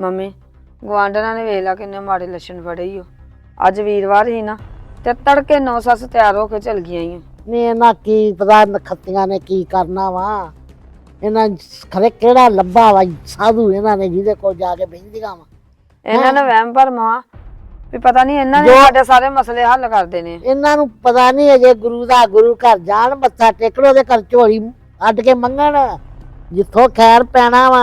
Mummy ਗਵਾਂਢਣਾ ਨੇ ਵੇਖ ਲਾ ਕਿੰਨੇ ਮਾੜੇ ਲੱਛਣ ਫੜੇ ਈ ਓ। ਅੱਜ ਵੀਰਵਾਰ ਹੀ ਨਾ ਤੇ ਤੜਕੇ ਨੌ ਸੱਸ ਤਿਆਰ ਹੋ ਕੇ ਚਲ ਗਈਆਂ ਈ। ਨੇ ਇਹਨਾਂ ਕੀ ਪਤਾ ਨਖੱਤੀਆਂ ਨੇ ਕੀ ਕਰਨਾ ਵਾ। ਇਹਨਾਂ ਖਰੇ ਕਿਹੜਾ ਲੱਭਾ ਵਾ ਸਾਧੂ ਇਹਨਾਂ ਨੇ ਜਿਹਦੇ ਕੋਲ ਜਾ ਕੇ ਬਹਿੰਦੀਆਂ ਵਾ। ਇਹਨਾਂ ਨੇ ਵਹਿਮ ਭਰਮਾ ਵੀ ਪਤਾ ਨਹੀਂ ਇਹਨਾਂ ਨੇ ਜੋ- ਸਾਡੇ ਸਾਰੇ ਮਸਲੇ ਹੱਲ ਕਰ ਦੇਣੇ ਇਹਨਾਂ ਨੂੰ ਪਤਾ ਨਹੀਂ ਅਜੇ ਗੁਰੂ ਦਾ ਗੁਰੂ ਘਰ ਜਾਣ ਮੱਥਾ ਟੇਕਣ ਉਹਦੇ ਘਰ ਝੋਲੀ ਅੱਡ ਕੇ ਮੰਗਣ ਜਿੱਥੋਂ ਖੈਰ ਪੈਣਾ ਵਾ।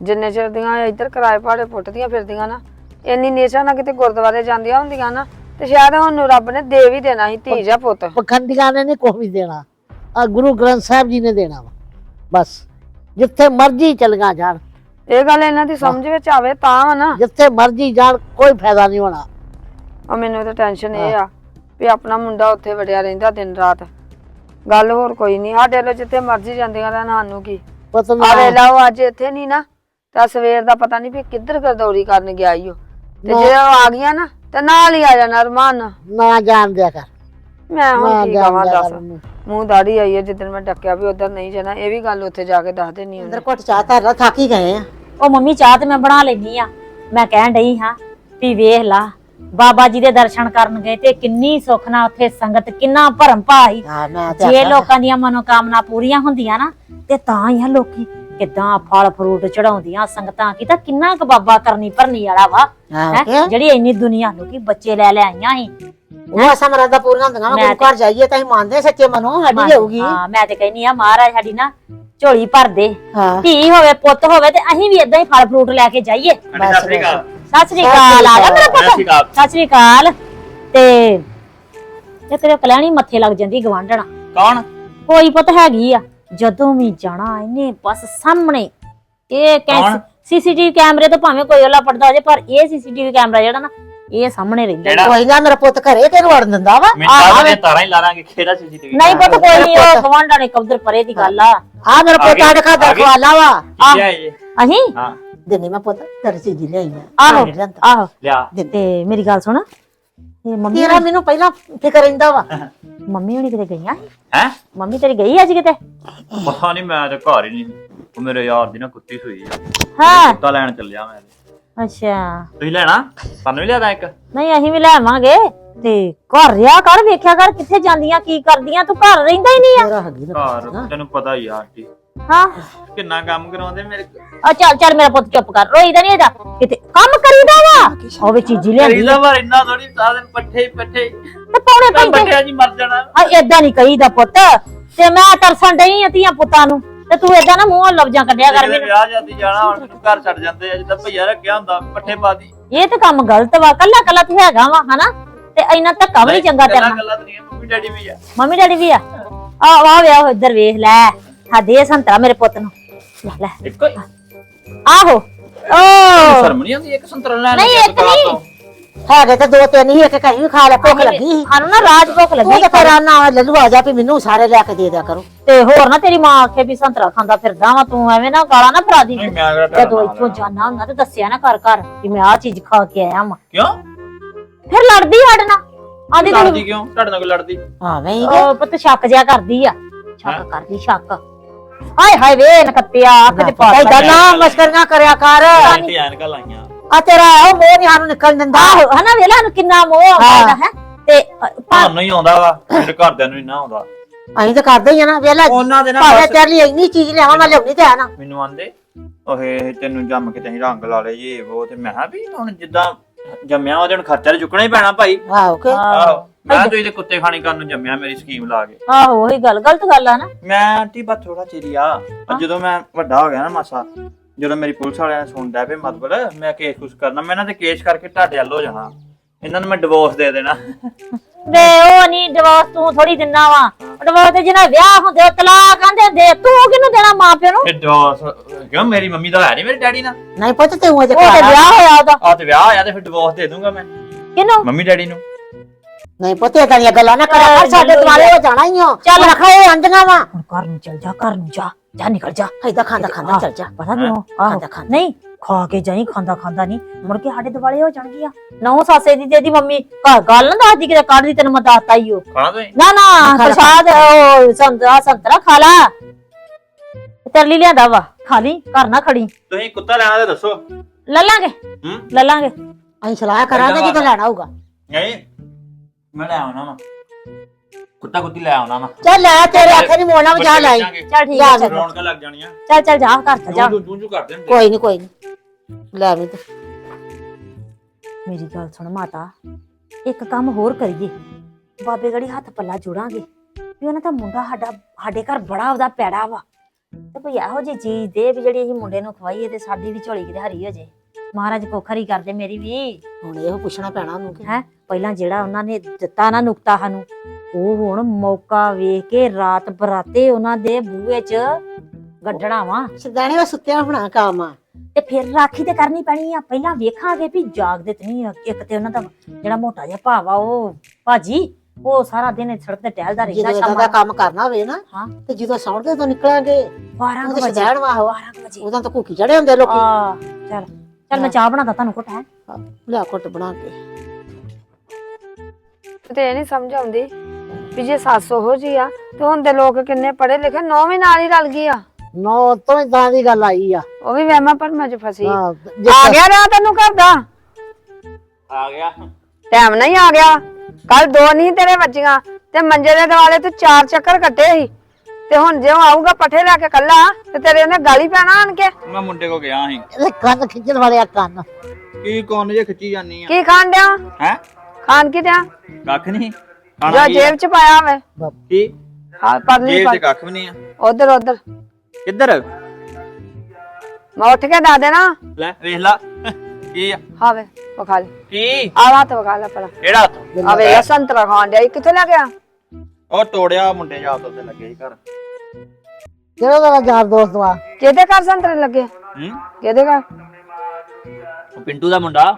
ਜਿੰਨੇ ਚਿਰ ਦੀਆਂ ਇੱਧਰ ਕਿਰਾਏ ਭਾੜੇ ਪੁੱਟਦੀਆਂ ਫਿਰਦੀਆਂ ਨਾ ਇੰਨੀ ਨੇਚਾ ਨਾ ਕਿਤੇ ਗੁਰਦੁਆਰੇ ਜਾਂਦੀਆਂ ਹੁੰਦੀਆਂ ਨਾ ਤੇ ਸ਼ਾਇਦ ਹੁਣ ਰੱਬ ਨੇ ਦੇ ਵੀ ਦੇਣਾ ਸੀ ਧੀ ਜਾਂ ਪੁੱਤ। ਪਖੰਡੀਆਂ ਨੇ ਨਹੀਂ ਵੀ ਦੇਣਾ। ਆ ਗੁਰੂ ਗ੍ਰੰਥ ਸਾਹਿਬ ਜੀ ਨੇ ਦੇਣਾ ਵਾ ਬਸ। ਜਿੱਥੇ ਮਰਜ਼ੀ ਚਲੀਆਂ ਜਾਣ। ਇਹ ਗੱਲ ਇਹਨਾਂ ਦੀ ਸਮਝ ਵਿੱਚ ਆਵੇ ਤਾਂ ਵਾ ਨਾ। ਜਿੱਥੇ ਮਰਜ਼ੀ ਜਾਣ ਕੋਈ ਫਾਇਦਾ ਨਹੀਂ ਹੋਣਾ। ਆ ਮੈਨੂੰ ਤਾਂ ਟੈਨਸ਼ਨ ਇਹ ਆ ਵੀ ਆਪਣਾ ਮੁੰਡਾ ਉੱਥੇ ਵੜਿਆ ਰਹਿੰਦਾ ਦਿਨ ਰਾਤ। ਗੱਲ ਹੋਰ ਕੋਈ ਨਹੀਂ ਸਾਡੇ ਲੋ ਜਿੱਥੇ ਮਰਜ਼ੀ ਜਾਂਦੀਆਂ ਰਹਿਣ ਸਾਨੂੰ ਕੀ? ਪਤਾ ਆ ਵੇਲਾ ਉਹ ਅੱਜ ਇੱਥੇ ਨਹੀਂ ਨਾ। ਤਾਂ ਸਵੇਰ ਦਾ ਪਤਾ ਨਹੀਂ ਵੀ ਕਿੱਧਰ ਗਰਦੌਰੀ ਕਰਨ ਗਿਆ ਈ ਉਹ। ਤੇ ਜੇ ਉਹ ਆ ਗਈਆਂ ਨਾ ਤੇ ਨਾਲ ਹੀ ਆ ਜਾਣਾ ਅਰਮਾਨ। ਨਾਲ। ਨਾ ਜਾਣ ਦਿਆ ਕਰ। ਮੈਂ ਹੁਣ ਕੀ ਦਿਆ ਦੱਸ। ਮੂੰਹ ਦਾੜੀ ਆਈ ਹੈ ਜਿੱਦਣ ਮੈਂ ਡੱਕਿਆ ਵੀ ਉਧਰ ਨਹੀਂ ਜਾਣਾ ਇਹ ਵੀ ਗੱਲ ਉੱਥੇ ਜਾ ਕੇ ਦੱਸ ਦੇਣੀ ਅੰਦਰ ਘੁੱਟ ਚਾਹ ਧਰ ਥੱਕ ਹੀ ਗਏ ਆ। ਉਹ ਮੰਮੀ ਚਾਹ ਤੇ ਮੈਂ ਬਣਾ ਲੈਣੀ ਆ। ਮੈਂ ਕਹਿਣ ਡਈ ਹਾਂ ਵੀ ਵੇਖ ਲਾ ਬਾਬਾ ਜੀ ਦੇ ਦਰਸ਼ਨ ਕਰਨ ਗਏ ਤੇ ਕਿੰਨੀ ਸੁੱਖ ਨਾਲ ਉੱਥੇ ਸੰਗਤ ਕਿੰਨਾ ਭਰਮ ਭਾਈ ਮੈਂ ਤੇ ਜੇ ਲੋਕਾਂ ਦੀਆਂ ਮਨੋਕਾਮਨਾ ਪੂਰੀਆਂ ਹੁੰਦੀਆਂ ਨਾ ਤੇ ਤਾਂ ਹੀ ਆ ਲੋਕੀ ਕਿਦਾਂ ਫਲ ਫਰੂਟ ਚੜਾਉਂਦੀਆਂ ਸੰਗਤਾਂ ਕੀ ਤਾਂ ਕਿੰਨਾ ਕੁ ਬਾਬਾ ਕਰਨੀ ਭਰਨੀ ਵਾਲਾ ਵਾ ਹਾਂ, ਹੈਂ? ਕਿ? ਜਿਹੜੀ ਇੰਨੀ ਦੁਨੀਆ ਲੋਕੀ ਬੱਚੇ ਲੈ ਲੈ ਆਈਆਂ ਸੀ। ਉਹ ਅਸਾਂ ਮਰਾਦਾ ਪੂਰੀਆਂ ਹੁੰਦੀਆਂ ਵਾ ਮੈਂ ਗੁਰੂ ਘਰ ਜਾਈਏ ਤਾਂ ਅਸੀਂ ਮੰਨਦੇ ਸੱਚੇ ਮਨੋਂ ਸਾਡੀ ਜਾਊਗੀ ਹਾਂ ਮੈਂ ਤੇ ਕਹਿੰਨੀ ਆ ਮਹਾਰਾਜ ਸਾਡੀ ਨਾ ਝੋਲੀ ਭਰ ਦੇ। ਹਾਂ। ਧੀ ਹੋਵੇ ਪੁੱਤ ਹੋਵੇ ਤੇ ਅਸੀਂ ਵੀ ਇਦਾਂ ਹੀ ਫਲ ਫਰੂਟ ਲੈ ਕੇ ਜਾਈਏ। ਸਤਿ ਸ੍ਰੀ ਅਕਾਲ। ਸਤਿ ਸ੍ਰੀ ਅਕਾਲ ਆ ਗਿਆ ਮੇਰਾ ਸਤਿ ਸ੍ਰੀ ਪੁੱਤ ਅਕਾਲ। ਸਤਿ ਸ੍ਰੀ ਅਕਾਲ। ਤੇ ਇਹ ਤੇਰੇ ਕਲੈਣੀ ਮੱਥੇ ਲੱਗ ਜਾਂਦੀ ਗਵਾਂਢਣਾ। ਕੌਣ? ਕੋਈ ਪੁੱਤ ਹੈਗੀ ਆ। ਜਦੋਂ ਵੀ ਜਾਣਾ ਇਹਨੇ ਬਸ ਸਾਹਮਣੇ। ਇਹ ਕੌਣ? ਸੀਸੀਟੀਵੀ ਕੈਮਰੇ ਤੋਂ ਭਾਵੇਂ ਕੋਈ ਉਹਲਾ ਪੜਦਾ ਹੋ ਜਾਏ ਪਰ ਇਹ ਸੀਸੀਟੀਵੀ ਕੈਮਰਾ ਜਿਹੜਾ ਨਾ ਇਹ ਸਾਹਮਣੇ ਰਹਿੰਦਾ। ਕੋਈ ਨਾ ਮੇਰਾ ਪੁੱਤ ਘਰੇ ਤੇ ਵੜ ਦਿੰਦਾ ਵਾ। ਮਿੰਟਾਂ ਦੇ ਤਾਰਾਂ ਹੀ ਲਾ ਲਾਂਗੇ ਖੇੜਾ ਸੀਸੀਟੀਵੀ ਨਹੀਂ ਪੁੱਤ ਕੋਈ ਨਹੀਂ ਉਹ ਗਵਾਂਢਾਂ ਨੇ ਕਬਦਰ ਪਰੇ ਦੀ ਗੱਲ ਆ। ਆ ਮੇਰਾ ਪੁੱਤ ਆ ਸਾਡੇ ਗਏ, ਘਰ ਦਾ ਆ ਗਏ। ਖਵਾਲਾ ਵਾ। ਹੈ ਇਹ ਅਹੀਂ? ਹਾਂ। ਦਿਨੇ ਮੈਂ ਪੁੱਤ ਤੇਰੀ ਚੀਜ਼ ਲਿਆਈ ਆ। ਆਹੋ। ਆਹੋ। ਲਿਆ। ਤੇ ਮੇਰੀ ਗੱਲ ਸੁਣ। ਮੰਮੀ ਤੇਰਾ ਮੈਨੂੰ ਪਹਿਲਾਂ ਫਿਕਰ ਰਹਿੰਦਾ ਵਾ। ਮੰਮੀ ਹੁਣੀ ਕਿਤੇ ਗਈਆਂ ਸੀ? ਹੈ? ਮੰਮੀ ਤੇਰੀ ਗਈ ਅੱਜ ਕਿਤੇ? ਪਤਾ ਨਹੀਂ ਮੈਂ ਤਾਂ ਘਰ ਹੀ ਨਹੀਂ ਉਹ ਮੇਰੇ ਯਾਰ ਦੀ ਨਾ ਕੁੱਤੀ ਸੂਈ ਆ। ਹਾਂ। ਕੁੱਤਾ ਲੈਣ ਚੱਲਿਆ ਮੈਂ ਅੱਛਾ। ਤੁਸੀਂ ਲੈਣਾ? ਤੁਹਾਨੂੰ ਵੀ ਲਿਆਦਾ ਇੱਕ? ਨਹੀਂ ਅਸੀਂ ਵੀ ਲੈਵਾਂਗੇ ਤੇ ਘਰ ਰਿਆ ਕਰ ਵੇਖਿਆ ਕਰ ਕਿੱਥੇ ਜਾਂਦੀਆਂ ਕੀ ਕਰਦੀਆਂ। ਤੂੰ ਘਰ ਰਹਿੰਦਾ ਹੀ ਨਹੀਂ ਆ। ਤੇਰਾ ਹੈਗੀ ਨਾ ਘਰ ਤੈਨੂੰ ਪਤਾ ਹੀ ਆ ਆਂਟੀ। ਹਾਂ। ਕਿੰਨਾ ਕੰਮ ਕਰਾਉਂਦੇ ਮੇਰੇ ਆ ਚੱਲ ਚੱਲ ਮੇਰਾ ਪੁੱਤ ਚੁੱਪ ਕਰ ਰੋਈਦਾ ਨਹੀਂ ਇਹਦਾ ਕਿਤੇ ਕੰਮ ਕਰੀਦਾ ਵਾ? ਉਹ ਵੀ ਚੀਜ਼ੀ ਲਿਆਂਦੀ ਕਰੀਦਾ ਪਰ ਇੰਨਾ ਥੋੜੀ ਸਾਰਾ ਦਿਨ ਪੱਠੇ ਹੀ ਪੱਠੇ ਤੇ ਪੌਣੇ ਤਾਂ ਪੈਂਦੇ। ਪੱਠਿਆਂ ਜੀ ਮਰ ਜਾਣਾ। ਆ ਏਦਾਂ ਨਹੀਂ ਕਹੀਦਾ ਪੁੱਤ। ਤੇ ਮੈਂ ਤਰਸਣ ਡਈ ਆ ਧੀਆਂ ਪੁੱਤਾਂ ਨੂੰ। ਤੇ ਤੂੰ ਏਦਾਂ ਨਾ ਮੂੰਹੋਂ ਲਫ਼ਜ਼ਾਂ ਕੱਢਿਆ ਕਰ ਜਦੋਂ ਮੈਨੂੰ। ਵਿਆਹ ਜਾਂਦੀ ਜਾਣਾ ਹੁਣ ਘਰ ਛੱਡ ਜਾਂਦੇ ਆ ਜਿੱਦਾਂ ਭਈਆ ਰੱਖਿਆ ਹੁੰਦਾ ਪੱਠੇ ਪਾਦੀ ਇਹ ਤੇ ਕੰਮ ਗਲਤ ਵਾ ਕੱਲਾ ਕੱਲਾ ਤੂੰ ਹੈਗਾ ਵਾ ਹਨਾ? ਤੇ ਇੰਨਾ ਧੱਕਾ ਵੀ ਨਹੀਂ ਚੰਗਾ ਤੇਰਾ ਗੱਲਾਂ ਤਾਂ ਨਹੀਂ ਮੰਮੀ ਡੈਡੀ ਵੀ ਆ। ਮੰਮੀ ਡੈਡੀ ਵੀ ਆ? ਆ ਵੇ ਆ ਇੱਧਰ ਵੇਖ ਲੈ। ਹਾਂ ਦੇ ਸੰਤਰਾ ਮੇਰੇ ਪੁੱਤ ਨੂੰ। ਲੈ ਲੈ। ਇੱਕੋ ਹੀ? ਆਹੋ। ਓ। ਸ਼ਰਮ ਨਹੀਂ ਆਉਂਦੀ ਇੱਕ ਸੰਤਰਾ ਲੈਣ ਨਹੀਂ, ਲੱਗਿਆ ਇੱਕ ਦੁਕਾਨ ਨਹੀਂ। ਤੋਂ। ਹੈਗੇ ਤੇ ਦੋ ਤਿੰਨ ਹੀ ਇੱਕ ਘਰੀ ਵੀ ਖਾ ਲੈ ਭੁੱਖ ਲੱਗੀ ਸੀ। ਸਾਨੂੰ ਨਾ ਰਾਜ ਭੁੱਖ ਉਹ ਲੱਗੀ ਤੇ ਤੇਰਾ ਨਾ ਲੱਲੂ ਆ ਜਾ ਵੀ ਮੈਨੂੰ ਸਾਰੇ ਲੈ ਕੇ ਦੇ ਦਿਆ ਕਰੋ। ਤੇ ਹੋਰ ਨਾ ਤੇਰੀ ਮਾਂ ਆਖੇ ਵੀ ਸੰਤਰਾ ਖਾਂਦਾ ਫਿਰਦਾ ਵਾ ਤੂੰ ਐਵੇਂ ਨਾ ਗਾਲਾਂ ਨਾ ਫਰਾ ਦੀ। ਨਹੀਂ ਮੈਂ ਕਿਹੜਾ ਤੁਹਾਡਾ ਜਦੋਂ ਇੱਥੋਂ। ਜਾਣਾ ਹੁੰਦਾ ਤੇ ਦੱਸਿਆ ਨਾ ਘਰ ਘਰ ਕਿ ਮੈਂ ਆਹ ਚੀਜ਼ ਖਾ ਕੇ ਆਇਆ ਵਾਂ। ਕਿਉਂ? ਫਿਰ ਲੜਦੀ ਸਾਡੇ ਨਾਲ। ਆਂਦੀ ਲੜਦੀ ਕਿਉਂ? ਤੁਹਾਡੇ ਨਾਲ ਕੋਈ ਲੜਦੀ? ਆਵੇਂ ਹੀ ਉਹ ਪੁੱਤ ਸ਼ੱਕ ਜਿਆ ਕਰਦੀ ਆ। ਸ਼ੱਕ ਕਰਦੀ ਸ਼ੱਕ। ਹਾਏ ਹਾਏ ਵੇ ਨਕੱਤਿਆ ਅੱਖ ਤੇ ਪਾ ਏਦਾਂ ਨਾ ਮਸਕਰੀਆਂ ਕਰਿਆ ਕਰ। ਆਂਟੀ ਐਨਕਾਂ ਲਾਈਆਂ। ਆ ਤੇਰਾ ਉਹ ਮੋਹ ਨਹੀਂ ਸਾਨੂੰ ਨਿਕਲ ਦਿੰਦਾ। ਆਹੋ ਹਨਾ ਵੇਲਾ ਨੂੰ ਕਿੰਨਾ ਮੋਹ ਆਉਂਦਾ ਹਾਂ। ਹੈ। ਤੇ ਅ, ਤੁਹਾਨੂੰ ਹੀ ਆਉਂਦਾ ਵਾ ਮੇਰੇ ਘਰਦਿਆਂ ਨੂੰ ਹੀ ਨਾ ਆਉਂਦਾ। ਅਸੀਂ ਤਾਂ ਕਰਦੇ ਹੀ ਆ ਨਾ ਵੇਲਾ ਉਹਨਾਂ ਦੇ ਨਾਲ ਭਾਵੇਂ ਬਸ- ਤੇਰੇ ਲਈ ਇੰਨੀ ਚੀਜ਼ ਲਿਆਵਾਂ ਮੈਂ ਲਿਆਉਣੀ ਤੇ ਆ ਨਾ। ਮੈਨੂੰ ਆਂਦੇ ਓਏ ਤੈਨੂੰ ਜੰਮ ਕੇ ਤਹੀਂ ਰੰਗ ਲਾ ਲਏ ਇਹ ਉਹ ਤੇ ਮੈਂ ਕਿਹਾ ਵੀ ਹੁਣ ਜਿੱਦਾਂ ਜੰਮਿਆ ਉਹਦੇ ਹੁਣ ਖਰਚਾ ਤਾਂ ਚੁੱਕਣਾ ਹੀ ਪੈਣਾ ਭਾਈ। ਆਹੋ ਕਿ? ਆਹੋ। ਮੈਂ ਤੁਸੀਂ ਤੇ ਕੁੱਤੇ ਖਾਣੀ ਕਰਨ ਨੂੰ ਜੰਮਿਆ ਮੇਰੀ ਸਕੀਮ ਲਾ ਕੇ। ਆਹੋ ਉਹੀ ਗੱਲ ਗਲਤ ਗੱਲ ਆ ਨਾ। ਮੈਂ ਆਂਟੀ ਬਸ ਥੋੜਾ ਚਿਰ ਆ। ਪਰ ਜਦੋਂ ਮੈਂ ਵੱਡਾ ਹੋ ਗਿਆ ਨਾ ਮਾਸਾ ਜਦੋਂ ਮੇਰੀ ਪੁਲਿਸ ਵਾਲਿਆਂ ਨੇ ਸੁਣਦਾ ਪਏ ਮਤਲਬ ਮੈਂ ਕੇਸ ਕੁਸ ਕਰਨਾ ਮੈਂ ਇਹਨਾਂ ਤੇ ਕੇਸ ਕਰਕੇ ਤੁਹਾਡੇ ਵੱਲ ਹੋ ਜਾਣਾ। ਇਹਨਾਂ ਨੂੰ ਮੈਂ ਡਿਵੋਰਸ ਦੇ ਦੇਣਾ। ਵੇ ਉਹ ਨਹੀਂ ਡਿਵੋਰਸ ਤੂੰ ਥੋੜੀ ਦਿੰਨਾ ਵਾ। ਡਿਵੋਰਸ ਤੇ ਜਿਹਨਾਂ ਵਿਆਹ ਹੁੰਦੇ ਉਹ ਤਲਾਕ ਆਂਦੇ ਦੇ ਤੂੰ ਕਿਹਨੂੰ ਦੇਣਾ ਮਾਪਿਆਂ ਨੂੰ? ਇਹ ਡਿਵੋਰਸ ਕਿਉਂ ਮੇਰੀ ਮੰਮੀ ਦਾ ਹੈ ਨਹੀਂ ਮੇਰੇ ਡੈਡੀ ਨਾਲ? ਨਹੀਂ ਪੁੱਤ ਤੂੰ ਅਜੇ ਉਹ ਤੇ। ਵਿਆਹ ਹੋਇਆ ਉਹਦਾ। ਆ ਤੇ ਵਿਆਹ ਆਇਆ ਤੇ ਫਿਰ ਡਿਵੋਰਸ ਦੇ ਦੂੰਗਾ ਮੈਂ। ਕਿਹਨੂੰ? ਮੰਮੀ ਡੈਡੀ ਨੂੰ। ਨਹੀਂ ਪੁੱਤ ਏਦਾਂ ਦੀਆਂ ਗੱਲਾਂ ਨਾ ਕਰਿਆ ਕਰ ਸਾਡੇ ਦੁਆਲੇ ਹੋ ਜਾਣਾ ਹੀ ਹੋ ਚੱਲ। ਰਖਾ ਇਹ ਅੰਜੀਆਂ ਵਾ। ਹੁਣ ਘਰ ਨੂੰ ਚਲ ਜਾ ਘਰ ਨੂੰ ਜਾ ਜਾ ਨਿਕਲ ਜਾ। ਏਦਾਂ ਖਾਂਦਾ ਖਾਂਦਾ ਚੱਲ ਜਾ। ਪਤਾ ਆਹੋ। ਖਾਂਦਾ ਖਾਂਦਾ। ਨਹੀਂ ਖਾ ਕੇ ਜਾਈ ਖਾਂਦਾ ਖਾਂਦਾ ਨਹੀਂ। ਮੁੜ ਕੇ ਸਾਡੇ ਦਿਵਾਲੇ ਹੋ ਜਾਣਗੀਆਂ। ਨੌ ਸਾਸੇ ਦੀ ਤੇ ਦੀ ਮੰਮੀ ਘਰ ਗੱਲ ਨਾ ਦੱਸਦੀ ਕਿਤੇ ਕੱਢਦੀ ਤੈਨੂੰ ਮੈਂ ਦੱਸਤਾ ਹੀ ਉਹ। ਨਾ ਨਾ ਪ੍ਰਸ਼ਾਦ ਉਹ ਸੰਤਰਾ ਸੰਤਰਾ ਖਾ ਲਾ। ਤੇਰੇ ਲਈ ਲਿਆਂਦਾ ਵਾ। ਖਾ ਲਈ ਘਰ ਨਾ ਖੜੀ। ਤੁਸੀਂ ਕੁੱਤਾ ਲੈਣਾ ਤੇ ਦੱਸੋ। ਲੈ ਲਾਂਗੇ। ਹੂੰ। ਲੈ ਲਾਂਗੇ। ਅਸੀਂ ਸਲਾਹ ਕਰਾਂਗੇ ਜਦੋਂ ਲੈਣਾ ਹੋਊਗਾ। ਨਹੀਂ ਮੈਂ ਲੈ ਆਉਣਾ ਵਾ। ਕੁੱਤਾ ਕੁੱਤੀ ਲੈ ਆਉਣਾ ਵਾ। ਚੱਲ ਲੈ ਤੇਰੇ ਆਖੇ ਨਹੀਂ ਮੋੜਨਾ ਜਾ ਲਾਈ। ਚੱਲ ਠੀਕ ਚੱਲ ਰੌਣਕਾਂ ਲੱਗ ਜਾਣੀਆਂ। ਚੱਲ ਚੱਲ ਜਾ ਘਰ ਤੇ ਜਾ ਜੂ। ਜੂ ਜੂ ਕਰਦੇ ਹੁੰਦੇ ਕੋਈ ਨਹੀਂ ਕੋਈ ਨਹੀਂ ਲੈ ਮੈਂ ਤੇ। ਮੇਰੀ ਗੱਲ ਸੁਣ ਮਾਤਾ ਇੱਕ ਕੰਮ ਹੋਰ ਕਰੀਏ। ਬਾਬੇ ਗੜੀ ਹੱਥ ਪੱਲਾ ਜੋੜਾਂਗੇ। ਵੀ ਉਹਨਾਂ ਦਾ ਮੁੰਡਾ ਸਾਡਾ ਸਾਡੇ ਘਰ ਬੜਾ ਉਹਦਾ ਪੈੜਾ ਵਾ। ਤੇ ਕੋਈ ਇਹੋ ਜਿਹੀ ਚੀਜ਼ ਦੇ ਵੀ ਜਿਹੜੀ ਅਸੀਂ ਮੁੰਡੇ ਨੂੰ ਖਵਾਈਏ ਤੇ ਸਾਡੀ ਵੀ ਝੋਲੀ ਕਿਤੇ ਹਰੀ ਹੋ ਜੇ। ਮਹਾਰਾਜ ਕੋਖਰੀ ਕਰਦੇ ਮੇਰੀ ਵੀ। ਹੁਣ ਇਹੋ ਪੁੱਛਣਾ ਪੈਣਾ ਉਹਨੂੰ ਕਿ ਹੈ? ਪਹਿਲਾਂ ਜਿਹੜਾ ਉਹਨਾਂ ਨੇ ਦਿੱਤਾ ਨਾ ਨੁਕਤਾ ਸਾਨੂੰ ਉਹ ਹੁਣ ਮੌਕਾ ਵੇਖ ਕੇ ਰਾਤ ਬਰਾਤੇ ਉਹਨਾਂ ਦੇ ਬੂਹੇ 'ਚ ਗੱਡਣਾ ਵਾ ਸਿੱਧਾਣੇ ਵਾ ਸੁੱਤਿਆ ਹੋਣਾ ਕੰਮ ਆ। ਤੇ ਫਿਰ ਰਾਖੀ ਤੇ ਕਰਨੀ ਪੈਣੀ ਆ। ਪਹਿਲਾਂ ਵੇਖਾਂਗੇ ਵੀ ਜਾਗਦੇ ਤੇ ਨਹੀਂ ਆ। ਇੱਕ ਤੇ ਉਹਨਾਂ ਦਾ ਜਿਹੜਾ ਮੋਟਾ ਜਿਹਾ ਭਾਵਾ ਉਹ ਭਾਜੀ ਉਹ ਸਾਰਾ ਦਿਨ ਸੜਕ ਤੇ ਟਹਿਲਦਾ ਰਹਿੰਦਾ ਜਦੋਂ ਸ਼ਾਮਾਂ ਕੰਮ ਕਰਨਾ ਹੋਵੇ ਨਾ ਹਾਂ। ਤੇ ਜਦੋਂ ਸੌਣ ਦੇ ਤੋਂ ਨਿਕਲਾਂਗੇ। 12 ਉਹ ਤੇ ਵਜੇ ਸਿੱਧਾਣ ਵਾ ਉਹ 12 ਵਜੇ। ਉਦੋਂ ਤਾਂ ਭੁੱਖੀ ਚੜੇ ਹੁੰਦੇ ਲੋਕੀ। ਆ ਚੱਲ। ਚੱਲ ਮੈਂ ਚਾਹ ਬਣਾਦਾ ਤੁਹਾਨੂੰ ਘੁੱਟ ਹੈ। ਲਿਆ ਘੁੱਟ ਬਣਾ ਕੇ। ਤੇ ਇਹ ਨਹੀਂ ਸਮਝ ਆਉਂਦੀ ਵੀ ਜੇ ਸੱਸ ਉਹੋ ਜੀ ਆ ਤੇ ਹੁਣ ਦੇ ਲੋਕ ਕਿੰਨੇ ਪੜ੍ਹੇ ਲਿਖੇ ਨੌ ਵੀ ਨਾਲ ਹੀ ਰਲ ਗਈ ਆ। ਨੌ ਤੋਂ ਹੀ ਤਾਂ ਦੀ ਗੱਲ ਆਈ ਆ। ਉਹ ਵੀ ਵਹਿਮਾਂ ਭਰਮਾਂ ਚ ਫਸੀ। ਹਾਂ, ਜੇ ਆ ਗਿਆ ਰਾਤ ਤੈਨੂੰ ਘਰ ਦਾ? ਆ ਗਿਆ। ਟਾਈਮ ਨਹੀਂ ਆ ਗਿਆ। ਕੱਲ ਦੋ ਨਹੀਂ ਤੇਰੇ ਵੱਜੀਆਂ ਤੇ ਮੰਜੇ ਦੇ ਦੁਆਲੇ ਤੂੰ ਚਾਰ ਚੱਕਰ ਕੱਟੇ ਸੀ। ਤੇ ਹੁਣ ਜੇ ਉਹ ਆਊਗਾ ਪੱਠੇ ਲੈ ਕੇ ਕੱਲਾ ਤੇ ਤੇਰੇ ਉਹਨੇ ਗਾਲੀ ਪੈਣਾ ਆਣ ਕੇ? ਮੈਂ ਮੁੰਡੇ ਕੋ ਗਿਆ ਸੀ। ਇਹਦੇ ਕੰਨ ਖਿੱਚਣ ਵਾਲੇ ਆ ਕੰਨ। ਕੀ ਕੋਨ ਜੇ ਖਿੱਚੀ ਜਾਨੀ ਆ? ਕੀ ਖਾਣ ਡਿਆ? ਹੈ? ਖਾਣ ਕੀ ਡਿਆ? ਕੱਖ ਨਹੀਂ ਜੋ ਖਾਣਾ ਕੀ ਆ? ਜੇਬ ਚ ਪਾਇਆ ਹੋਵੇ ਕੀ? ਹਾਂ ਪਰਲੀ ਜੇਬ 'ਚ ਕੱਖ ਵੀ ਨਹੀਂ ਆ। ਉਧਰ ਉਧਰ। ਕਿੱਧਰ? ਮੈਂ ਉੱਠ ਕੇ ਦਾ ਦੇਣਾ। ਲੈ ਵੇਖ ਲਾ। ਕੀ ਆ? ਹਾਵੇ ਵਖਾ ਲੈ। ਕੀ? ਆ ਹੱਥ ਵਖਾ ਲੈ ਪਹਿਲਾਂ ਕਿਹੜਾ ਹੱਥ? ਆਵੇ ਇਹ ਸੰਤਰਾ ਖਾਣ ਡਿਆ। ਇਹ ਕਿੱਥੇ ਲੈ ਗਿਆ ਉਹ ਤੋੜਿਆ ਮੁੰਡੇ ਜਾ ਉੱਤੇ ਲੱਗੇ ਸੀ ਘਰ। ਕਿਹੜਾ ਤੇਰਾ ਯਾਰ ਦੋਸਤ ਵਾ? ਕਿਹਦੇ ਘਰ ਸੰਤਰੇ ਲੱਗੇ? ਹੂੰ? ਕਿਹਦੇ ਘਰ? ਉਹ ਪਿੰਟੂ ਦਾ ਮੁੰਡਾ।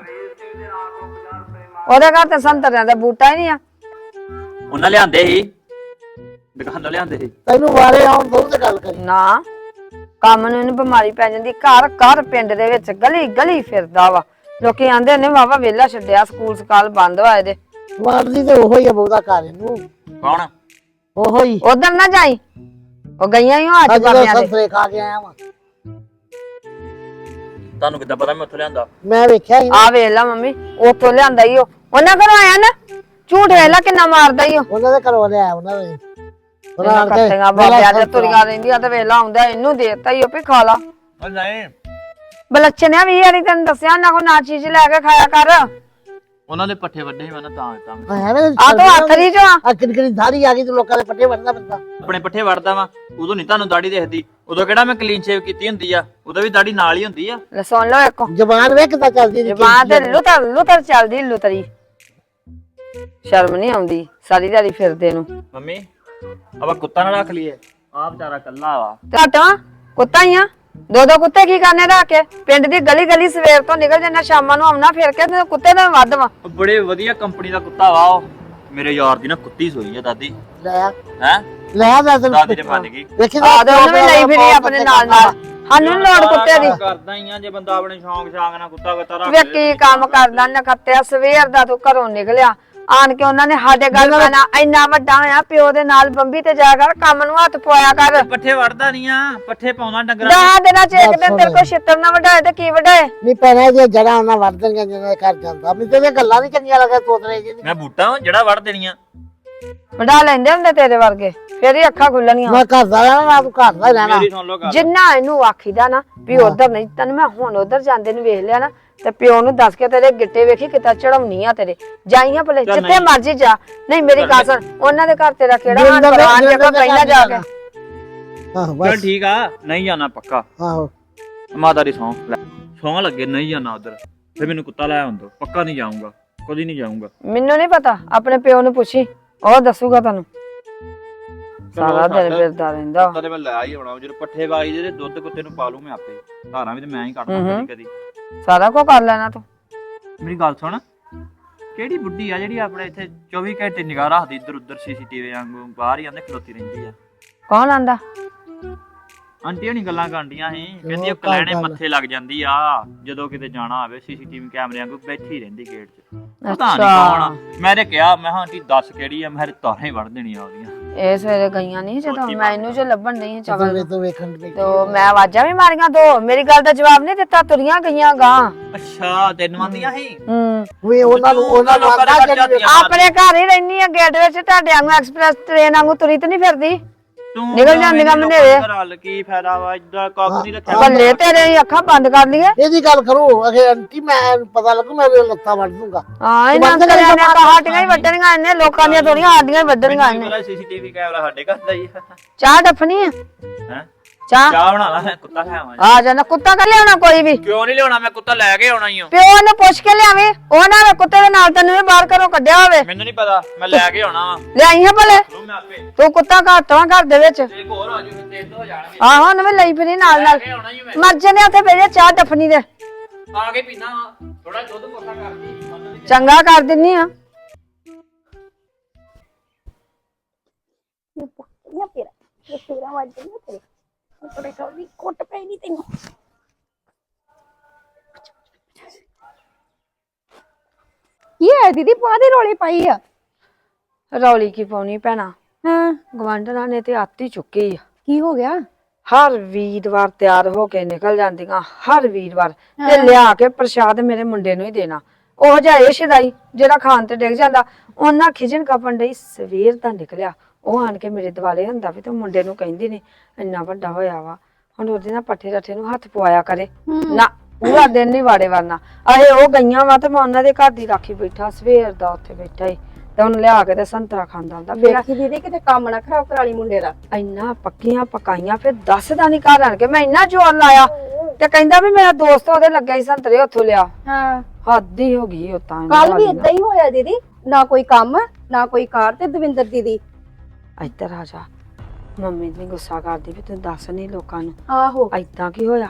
ਉਹਦੇ ਘਰ ਤੇ ਸੰਤਰਿਆਂ ਦਾ ਬੂਟਾ ਹੀ ਨਹੀਂ ਆ। ਉਹਨਾਂ ਲਿਆਂਦੇ ਸੀ। ਦੁਕਾਨ ਤੋਂ ਲਿਆਂਦੇ ਸੀ। ਤੈਨੂੰ ਵਾਰੇ ਆਉਣ ਦੋ ਤੇ ਗੱਲ ਕਰੀ। ਨਾ ਕੰਮ ਨੂੰ ਇਹਨੂੰ ਬਿਮਾਰੀ ਪੈ ਜਾਂਦੀ। ਘਰ ਘਰ ਪਿੰਡ ਦੇ ਵਿੱਚ ਗਲੀ ਗਲੀ ਫਿਰਦਾ ਵਾ। ਲੋਕੀ ਆਂਦੇ ਨੇ ਵਾਵਾ ਵੇਲਾ ਛੱਡਿਆ ਸਕੂਲ ਸਕਾਲ ਬੰਦ ਹੋਏ ਦੇ ਮਾਰਦੀ ਤੇ ਉਹੋ ਹੀ ਆ ਬਹੁਤਾ ਘਰ ਇਹਨੂੰ। ਕੌਣ? ਉਹੋ ਹੀ। ਉਧਰ ਨਾ ਜਾਈ। ਉਹ ਗਈਆਂ ਹੀ ਅੱਜ ਅੱਜ ਦਾ ਬਾਬਿਆਂ ਦੇ। ਸੰਤਰੇ ਖਾ ਕੇ ਆਇਆ ਵਾਂ। ਤੁਹਾਨੂੰ ਕਿੱਦਾਂ ਪਤਾ ਮੈਂ ਉੱਥੋਂ ਲਿਆਂਦਾ? ਮੈਂ ਵੇਖਿਆ ਹੀ ਆ ਵੇਖ ਲਾ ਮੰਮੀ ਉੱਥੋਂ ਲਿਆਂਦਾ ਹੀ ਉਹ ਉਹਨਾਂ ਘਰੋਂ ਆਇਆ ਨਾ? ਝੂਠ ਵੇਖ ਲਾ ਕਿੰਨਾ ਮਾਰਦਾ ਹੀ ਉਹ ਉਹਨਾਂ ਦੇ ਘਰੋਂ ਲਿਆ ਉਹਨਾਂ ਦੇ। ਇਹਨਾਂ ਕੱਟੀਆਂ ਬਾਬਿਆਂ ਦੇ ਤੁਰੀਆਂ ਰਹਿੰਦੀਆਂ ਤੇ ਵੇਲਾ ਆਉਂਦਾ ਇਹਨੂੰ ਦੇਤਾ ਹੀ ਉਹ ਵੀ ਖਾ ਲਾ। ਉਹ ਨਹੀਂ। ਬਲੱਛਣਿਆ ਵੀ ਯਾਰੀ ਤੈਨੂੰ ਦੱਸਿਆ ਨਾ ਕੋ ਨਾ ਚੀਜ਼ ਲੈ ਕੇ ਖਾਇਆ ਕਰ। ਉਹਨਾਂ ਦੇ ਪੱਠੇ ਵੱਡੇ ਸੀ ਮੈਂ ਨਾ ਤਾਂ ਤਾਂ ਹੈ ਵੇ ਆ ਤੂੰ ਆਥਰੀ ਚੋਂ ਆ ਆ ਕਿੰਨੀ ਧਾਰੀ ਆ ਗਈ ਤੇ ਲੋਕਾਂ ਦੇ ਪੱਟੇ ਵੜਦਾ ਬੰਦਾ ਆਪਣੇ ਪੱਠੇ ਵੜਦਾ ਵਾਂ ਉਦੋਂ ਨਹੀਂ ਤੁਹਾਨੂੰ ਦਾੜੀ ਦੇਖਦੀ। ਉਦੋਂ ਕਿਹੜਾ ਮੈਂ ਕਲੀਨ ਸ਼ੇਵ ਕੀਤੀ ਹੁੰਦੀ ਆ? ਉਦੋਂ ਵੀ ਦਾੜੀ ਨਾਲ ਹੀ ਹੁੰਦੀ ਆ। ਲੈ ਸੁਣ ਲਓ ਇੱਕ। ਜ਼ਬਾਨ ਵੇ ਕਿੱਦਾਂ ਚੱਲਦੀ ਇਹਦੀ ਜਮਾਂ ਤੇ ਲੁਤਰ ਲੁਤਰ ਚੱਲਦੀ ਲੁਤਰੀ। ਸ਼ਰਮ ਨਹੀਂ ਆਉਂਦੀ ਸਾਰੀ ਦਿਹਾੜੀ ਫਿਰਦੇ ਨੂੰ। ਮੰਮੀ ਆਪਾਂ ਕੁੱਤਾ ਨਾ ਰੱਖ ਲਈਏ। ਆ ਵਿਚਾਰਾ ਕੱਲਾ ਵਾ। ਟਾਟਾ ਕੁੱਤਾ ਹੀ ਆ? ਦੋ ਦੋ ਕੁੱਤੇ ਕੀ ਕਰਨੇ ਰੱਖ ਕੇ? ਪਿੰਡ ਦੀ ਗਲੀ ਗਲੀ ਸਵੇਰ ਤੋਂ ਨਿਕਲ ਜੰਨਾ ਸ਼ਾਮਾਂ ਨੂੰ ਆਉਣਾ ਫਿਰ ਕੇ ਤੇ ਕੁੱਤੇ ਦਾ ਵੱਧ ਵਾ। ਉਹ ਬੜੇ ਵਧੀਆ ਕੰਪਨੀ ਦਾ ਕੁੱਤਾ ਵਾ ਉਹ। ਮੇਰੇ ਯਾਰ ਦੀ ਨਾ ਕੁੱਤੀ ਸੋਈ ਆ ਦਾਦੀ। ਲੈ ਆ। ਹੈ? ਲੈ ਆ ਦੱਸ। ਦਾਦੀ ਨੇ ਮੰਨ ਗਈ। ਵੇਖੀ ਆ ਦੇ ਉਹਨੂੰ ਵੀ ਲਈ ਫਿਰੀ ਆਪਣੇ ਨਾਲ ਨਾਲ। ਸਾਨੂੰ ਨੀ ਲੋੜ ਕੁੱਤੇ ਦੀ। ਕਰਦਾ ਹੀ ਆ ਜੇ ਬੰਦਾ ਆਪਣੇ ਸ਼ੌਂਕ ਸ਼ਾਂਗ ਨਾਲ ਕੁੱਤਾ ਕੁੱਤਾ ਰੱਖ ਵੇ ਕੀ ਕੰਮ ਕਰਦਾ ਨਖੱਤਿਆ ਸਵੇਰ ਦਾ ਤੂੰ ਘਰੋਂ ਨਿਕਲਿਆ। ਆਣ ਕੇ ਉਹਨਾਂ ਨੇ ਸਾਡੇ ਗੱਲ ਪੈਣਾ। ਇੰਨਾ ਵੱਡਾ ਹੋਇਆ ਪਿਓ ਦੇ ਨਾਲ ਬੰਬੀ ਤੇ ਜਾ ਕਰ ਕੰਮ ਨੂੰ ਹੱਥ ਪਵਾਇਆ ਕਰ। ਪੱਠੇ ਵੜਦਾ ਨਹੀਂ ਆ ਪੱਠੇ ਪਾਉਂਦਾ ਡੰਗਰਾਂ ਦਸ ਦਿਨਾਂ ਚ ਇੱਕ ਦਿਨ ਤੇਰੇ ਕੋਲ ਛਿੱਤਰ ਨਾ ਵਢਾਏ ਤੇ ਕੀ ਵਢਾਏ ਨਹੀਂ ਪੈਣਾ ਜੇ ਜੜਾ ਉਹਨਾਂ ਵੜ ਦੇਣਗੇ ਜਿਹਨਾਂ ਦੇ ਘਰ ਜਾਂਦਾ। ਮੈਨੂੰ ਤੇ ਇਹ ਗੱਲਾਂ ਨਹੀਂ ਚੰਗੀਆਂ ਲੱਗੀਆਂ ਤੋਤਰੇ ਜੀ ਮੈਂ ਬੂਟਾ ਵਾਂ ਜਿਹੜਾ ਵੜ ਦੇਣੀਆਂ। ਵਢਾ ਲੈਂਦੇ ਹੁੰਦੇ ਤੇਰੇ ਵਰਗੇ ਫਿਰ ਹੀ ਅੱਖਾਂ ਖੁੱਲਣੀਆਂ। ਮੈਂ ਘਰ ਦਾ ਰਹਿਣਾ ਨਾ ਤੂੰ ਘਰ ਦਾ ਹੀ ਰਹਿਣਾ। ਮੇਰੀ ਸੁਣ ਲਓ ਗੱਲ। ਜਿੰਨਾ ਇਹਨੂੰ ਆਖੀਦਾ ਨਾ ਵੀ ਉਧਰ ਨਹੀਂ ਤੈਨੂੰ ਮੈਂ ਹੁਣ ਉਧਰ ਜਾਂਦੇ ਨੂੰ ਵੇਖ ਲਿਆ ਨਾ ਤੇ ਪਿਓ ਨੂੰ ਦੱਸ ਕੇ ਤੇਰੇ ਗਿੱਟੇ ਵੇਖੀ ਕਿਤਾ ਚੜਾਉਣੀ ਆ ਤੇਰੇ। ਜਾਈਆਂ ਭਲੇ ਚੱਲ ਜਿੱਥੇ ਨਹੀਂ। ਮਰਜ਼ੀ ਜਾ। ਨਹੀਂ ਮੇਰੀ ਗੱਲ ਸੁਣ ਉਹਨਾਂ ਦੇ ਘਰ ਤੇਰਾ ਕਿਹੜਾ ਹਾਲ ਜਿੰਦਾ ਜਗਾ ਪਹਿਲਾਂ ਜਾ ਕੇ। ਆਹੋ ਚਲ ਬਸ। ਠੀਕ ਆ ਨਹੀਂ ਜਾਣਾ ਪੱਕਾ। ਆਹੋ। ਮਾਤਾ ਦੀ ਸੌਂ ਲੈ। ਸੌਂ ਲੱਗੇ ਨਹੀਂ ਜਾਣਾ ਉਧਰ। ਫਿਰ ਮੈਨੂੰ ਕੁੱਤਾ ਲੈ ਆਉਂਦੋ। ਪੱਕਾ ਨਹੀਂ ਜਾਊਂਗਾ ਕਦੀ ਨਹੀਂ ਜਾਊਂਗਾ। ਮੈਨੂੰ ਨਹੀਂ ਪਤਾ ਆਪਣੇ ਪਿਓ ਨੂੰ ਪੁੱਛੀ ਉਹ ਦੱਸੂਗਾ ਤੁਹਾਨੂੰ। ਸਾਰਾ ਦਿਨ ਫਿਰਦਾ ਰਹਿੰਦਾ। ਤੇ ਮੈਂ ਲੈ ਹੀ ਆਉਣਾ ਜਦੋਂ ਪੱਠੇ ਵਾਈ ਦੇ ਤੇ ਦੁੱਧ ਕੁੱਤੇ ਨੂੰ ਪਾ ਲੂ ਮੈਂ ਆਪੇ। ਧਾਰਾਂ ਵੀ ਤੇ ਮੈਂ ਹੀ ਕੱਢਦਾ ਹੂੰ ਹੂੰ। ਕਦੀ ਕਦੀ ਸਾਰਾ ਕੁਝ ਕਰ ਲੈਣਾ ਤੂੰ। ਮੇਰੀ ਗੱਲ ਸੁਣ। ਕਿਹੜੀ ਬੁੱਢੀ ਆ ਜਿਹੜੀ ਆਪਣੇ ਇੱਥੇ 24 ਘੰਟੇ ਨਿਗਾਹ ਰੱਖਦੀ ਇੱਧਰ ਉੱਧਰ ਸੀਸੀਟੀਵੀ ਵਾਂਗੂ ਬਾਹਰ ਹੀ ਆਂਦੇ ਖਲੋਤੀ ਰਹਿੰਦੀ ਆ। ਕੌਣ ਆਂਦਾ? ਆਂਟੀ ਹਣੀ ਗੱਲਾਂ ਕਰਦੀਆਂ ਸੀ ਕਹਿੰਦੀ ਉਹ ਕਲੈਣੇ। ਮੱਥੇ ਲੱਗ ਜਾਂਦੀ ਆ ਜਦੋਂ ਕਿਤੇ ਜਾਣਾ ਹੋਵੇ ਸੀਸੀਟੀਵੀ ਕੈਮਰਿਆਂ ਕੋਲ ਬੈਠੀ ਰਹਿੰਦੀ ਗੇਟ 'ਚ। ਪਤਾ ਨਹੀਂ। ਕੌਣ ਆ। ਮੈਂ ਤੇ ਕਿਹਾ ਮੈਂ ਕਿਹਾ ਆਂਟੀ ਦੱਸ ਕਿਹੜੀ ਆ? ਮੈਂ ਤਾਰਾਂ ਹੀ ਵੜ ਦੇਣੀਆਂ ਉਹਦੀਆਂ। ਇਹ ਸਵੇਰੇ ਗਈਆਂ ਨਹੀਂ ਜਦੋਂ ਮੈਂ ਇਹਨੂੰ ਜੋ ਲੱਭਣ ਨਹੀਂ ਵੇ ਚਵਲ ਤੂੰ ਵੇਖਣ ਬੈਠੀ ਤੋ ਮੈਂ ਆਵਾਜ਼ਾਂ ਵੀ ਮਾਰੀਆਂ ਦੋ ਮੇਰੀ ਗੱਲ ਦਾ ਜਵਾਬ ਨਹੀਂ ਦਿੱਤਾ ਤੁਰੀਆਂ ਗਈਆਂ ਗਾਂ ਅੱਛਾ ਤੈਨੂੰ ਆਂਦੀਆਂ ਸੀ? ਹੂੰ। ਵੇ ਉਹਨਾਂ ਨੂੰ ਉਹਨਾਂ ਨੂੰ ਦੇ ਆਂਦਾ ਆਪਣੇ ਘਰ ਹੀ ਰਹਿਨੀ ਆ ਗੇਟ ਵਿੱਚ ਤੁਹਾਡੇ ਵਾਂਗੂ ਐਕਸਪ੍ਰੈਸ ਟ੍ਰੇਨ ਵਾਂਗੂ ਤੁਰੀ ਤੇ ਨਹੀਂ ਫਿਰਦੀ? ਤੂੰ ਨਿਕਲ ਜਾਂਦੀਆਂ ਮਨੇਰੇ। ਰਲ ਕੀ ਫਾਇਦਾ ਵਾ? ਇਦਾਂ ਕੱਖ ਨਹੀਂ ਰੱਖਿਆ। ਬੱਲੇ ਤੇਰੇ ਹੀ ਅੱਖਾਂ ਬੰਦ ਕਰ ਲਈਏ। ਇਹਦੀ ਗੱਲ ਕਰੋ ਅਗੇ ਆਂਟੀ ਮੈਂ ਪਤਾ ਲੱਗੂ ਮੈਂ ਇਹਦੀਆਂ ਲੱਤਾਂ ਵੱਢ ਦੂੰਗਾ। ਹਾਂ ਇਹਨਾਂ ਬੰਦ ਕਰਿਆ ਕਰੀ ਨੇ ਕਹਾਟੀਆਂ ਹੀ ਵੱਢਣੀਆਂ ਇਹਨੇ ਲੋਕਾਂ ਦੀਆਂ ਥੋੜੀਆਂ ਸਾਡੀਆਂ ਹੀ ਵੱਢਣੀਆਂ ਇਹਨੇ। ਸੀਸੀਟੀਵੀ ਕੈਮਰਾ ਸਾਡੇ ਘਰ ਦਾ ਹੀ ਹੈ ਚਾਹ ਡੱਫਣੀ ਆ? ਹੈਂ? ਚਾਹ? ਚਾਹ ਬਣਾ ਲਾ ਮੈਂ ਕੁੱਤਾ ਲੈ ਆਵਾਂ ਆ ਜਾਣਾ ਕੁੱਤਾ ਕਰ ਲਿਆਉਣਾ ਕੋਈ ਵੀ। ਕਿਉਂ ਨਹੀਂ ਲਿਆਉਣਾ ਮੈਂ ਕੁੱਤਾ ਲੈ ਕੇ ਆਉਣਾ ਹੀ ਹਾਂ ਪਿਓ ਨੇ ਪੁੱਛ ਕੇ ਲਿਆਵੇਂ ਉਹ ਨਾਲ ਕੁੱਤੇ ਦੇ ਨਾਲ ਤੈਨੂੰ ਵੀ ਬਾਹਰ ਘਰੋਂ ਕੱਢਿਆ ਹੋਵੇ। ਮੈਨੂੰ ਨਹੀਂ ਪਤਾ ਮੈਂ ਲੈ ਕੇ ਆਉਣਾ ਵਾ। ਲਿਆਈ ਹੈ ਭਲੇ? ਲੋ ਮੈਂ ਆਪੇ। ਤੂੰ ਕੁੱਤਾ ਘਾਟਵਾ ਘਰ ਦੇ ਵਿੱਚ। ਇੱਕ ਹੋਰ ਆ ਜੂ ਤੇ ਹੋ ਜਾਣਗੇ ਆਹੋ ਨਵੇਂ ਲਈ ਫਿਰੀ ਨਾਲ ਨਾਲ। ਲੈ ਕੇ ਆਉਣਾ ਹੀ ਮੈਂ। ਮਰ ਜਨੇ ਉੱਥੇ ਬੈਠੇ ਚਾਹ ਡੱਫਣੀ ਦੇ। ਆ ਕੇ ਪੀਣਾ ਥੋੜਾ ਦੁੱਧ ਕੋਸਾ ਕਰਦੀ ਮੰਨ ਲਈ। ਚੰਗਾ ਕਰ ਦਿੰਨੀ ਆ। ਕੀ ਹੈ ਦੀਦੀ ਪਾਦੇ ਰੋਲੇ ਪਾਈ ਆ। ਰੌਲੀ ਕੀ ਪਾਉਣੀ ਭੈਣਾ? ਹਾਂ। ਗਵਾਂਢਣਾ ਨੇ ਤੇ ਆਤੀ ਚੁੱਕੀ ਆ। ਕੀ ਹੋ ਗਿਆ? ਹਰ ਵੀਰਵਾਰ ਤਿਆਰ ਹੋ ਕੇ ਨਿਕਲ ਜਾਂਦੀਆਂ ਹਰ ਵੀਰਵਾਰ। ਤੇ ਲਿਆ ਕੇ ਪ੍ਰਸ਼ਾਦ ਮੇਰੇ ਮੁੰਡੇ ਨੂੰ ਹੀ ਦੇਣਾ। ਉਹ ਜਿਹਾ ਇਹ ਸ਼ਦਾਈ ਜਿਹੜਾ ਖਾਣ ਤੇ ਡਿੱਗ ਜਾਂਦਾ ਉਹਨਾਂ ਖਿਜਣ ਕਪਣ ਡਈ ਸਵੇਰ ਦਾ ਨਿਕਲਿਆ। ਉਹ ਆਣ ਕੇ ਮੇਰੇ ਦਿਵਾਲੇ ਹੁੰਦਾ ਵੀ ਤੇ ਮੁੰਡੇ ਨੂੰ ਕਹਿੰਦੀ ਨੇ ਇੰਨਾ ਵੱਡਾ ਹੋਇਆ ਵਾ। ਹੁਣ ਉਹਦੇ ਨਾਲ ਪੱਠੇ ਰੱਠੇ ਨੂੰ ਹੱਥ ਪਵਾਇਆ ਕਰੇ। ਨਾ ਪੂਰਾ ਦਿਨ ਨਹੀਂ ਵਾੜੇ ਵਰਨਾ। ਅਹੇ ਉਹ ਗਈਆਂ ਵਾ ਤੇ ਮੈਂ ਉਹਨਾਂ ਦੇ ਘਰ ਦੀ ਰਾਖੀ ਬੈਠਾ ਸਵੇਰ ਦਾ ਉੱਥੇ ਬੈਠਾ ਹੀ ਤੇ ਉਹਨੂੰ ਲਿਆ ਕੇ ਤੇ ਸੰਤਰਾ ਖਾਂਦਾ ਹੁੰਦਾ। ਮੇਰਾ ਵੇਖੀ ਦੀਦੀ ਕਿਤੇ ਕੰਮ ਨਾ ਖਰਾਬ ਕਰਾ ਲਈ ਮੁੰਡੇ ਦਾ। ਇੰਨਾ ਪੱਕੀਆਂ ਪਕਾਈਆਂ ਫਿਰ ਦੱਸਦਾ ਨਹੀਂ ਘਰ ਆਣ ਕੇ। ਮੈਂ ਇੰਨਾ ਜ਼ੋਰ ਲਾਇਆ ਤੇ ਕਹਿੰਦਾ ਵੀ ਮੇਰਾ ਦੋਸਤ ਉਹਦੇ ਲੱਗਿਆ ਸੀ ਸੰਤਰੇ ਉੱਥੋਂ ਲਿਆ। ਹਾਂ। ਹੱਦ ਹੀ ਹੋ ਗਈ ਉਹ ਤਾਂ। ਕੱਲ ਵੀ ਇਦਾਂ ਹੀ ਹੋਇਆ ਦੀਦੀ। ਨਾ ਕੋਈ ਕੰਮ ਨਾ ਕੋਈ ਕਾਰ ਤੇ ਦਵਿੰਦਰ ਦੀਦੀ। ਇੱਧਰ ਆ ਜਾ। ਮੰਮੀ ਨੇ ਗੁੱਸਾ ਕਰਦੀ ਵੀ ਤੂੰ ਦੱਸ ਨਹੀਂ ਲੋਕਾਂ ਨੂੰ। ਆਹੋ। ਐਦਾਂ ਕੀ ਹੋਇਆ?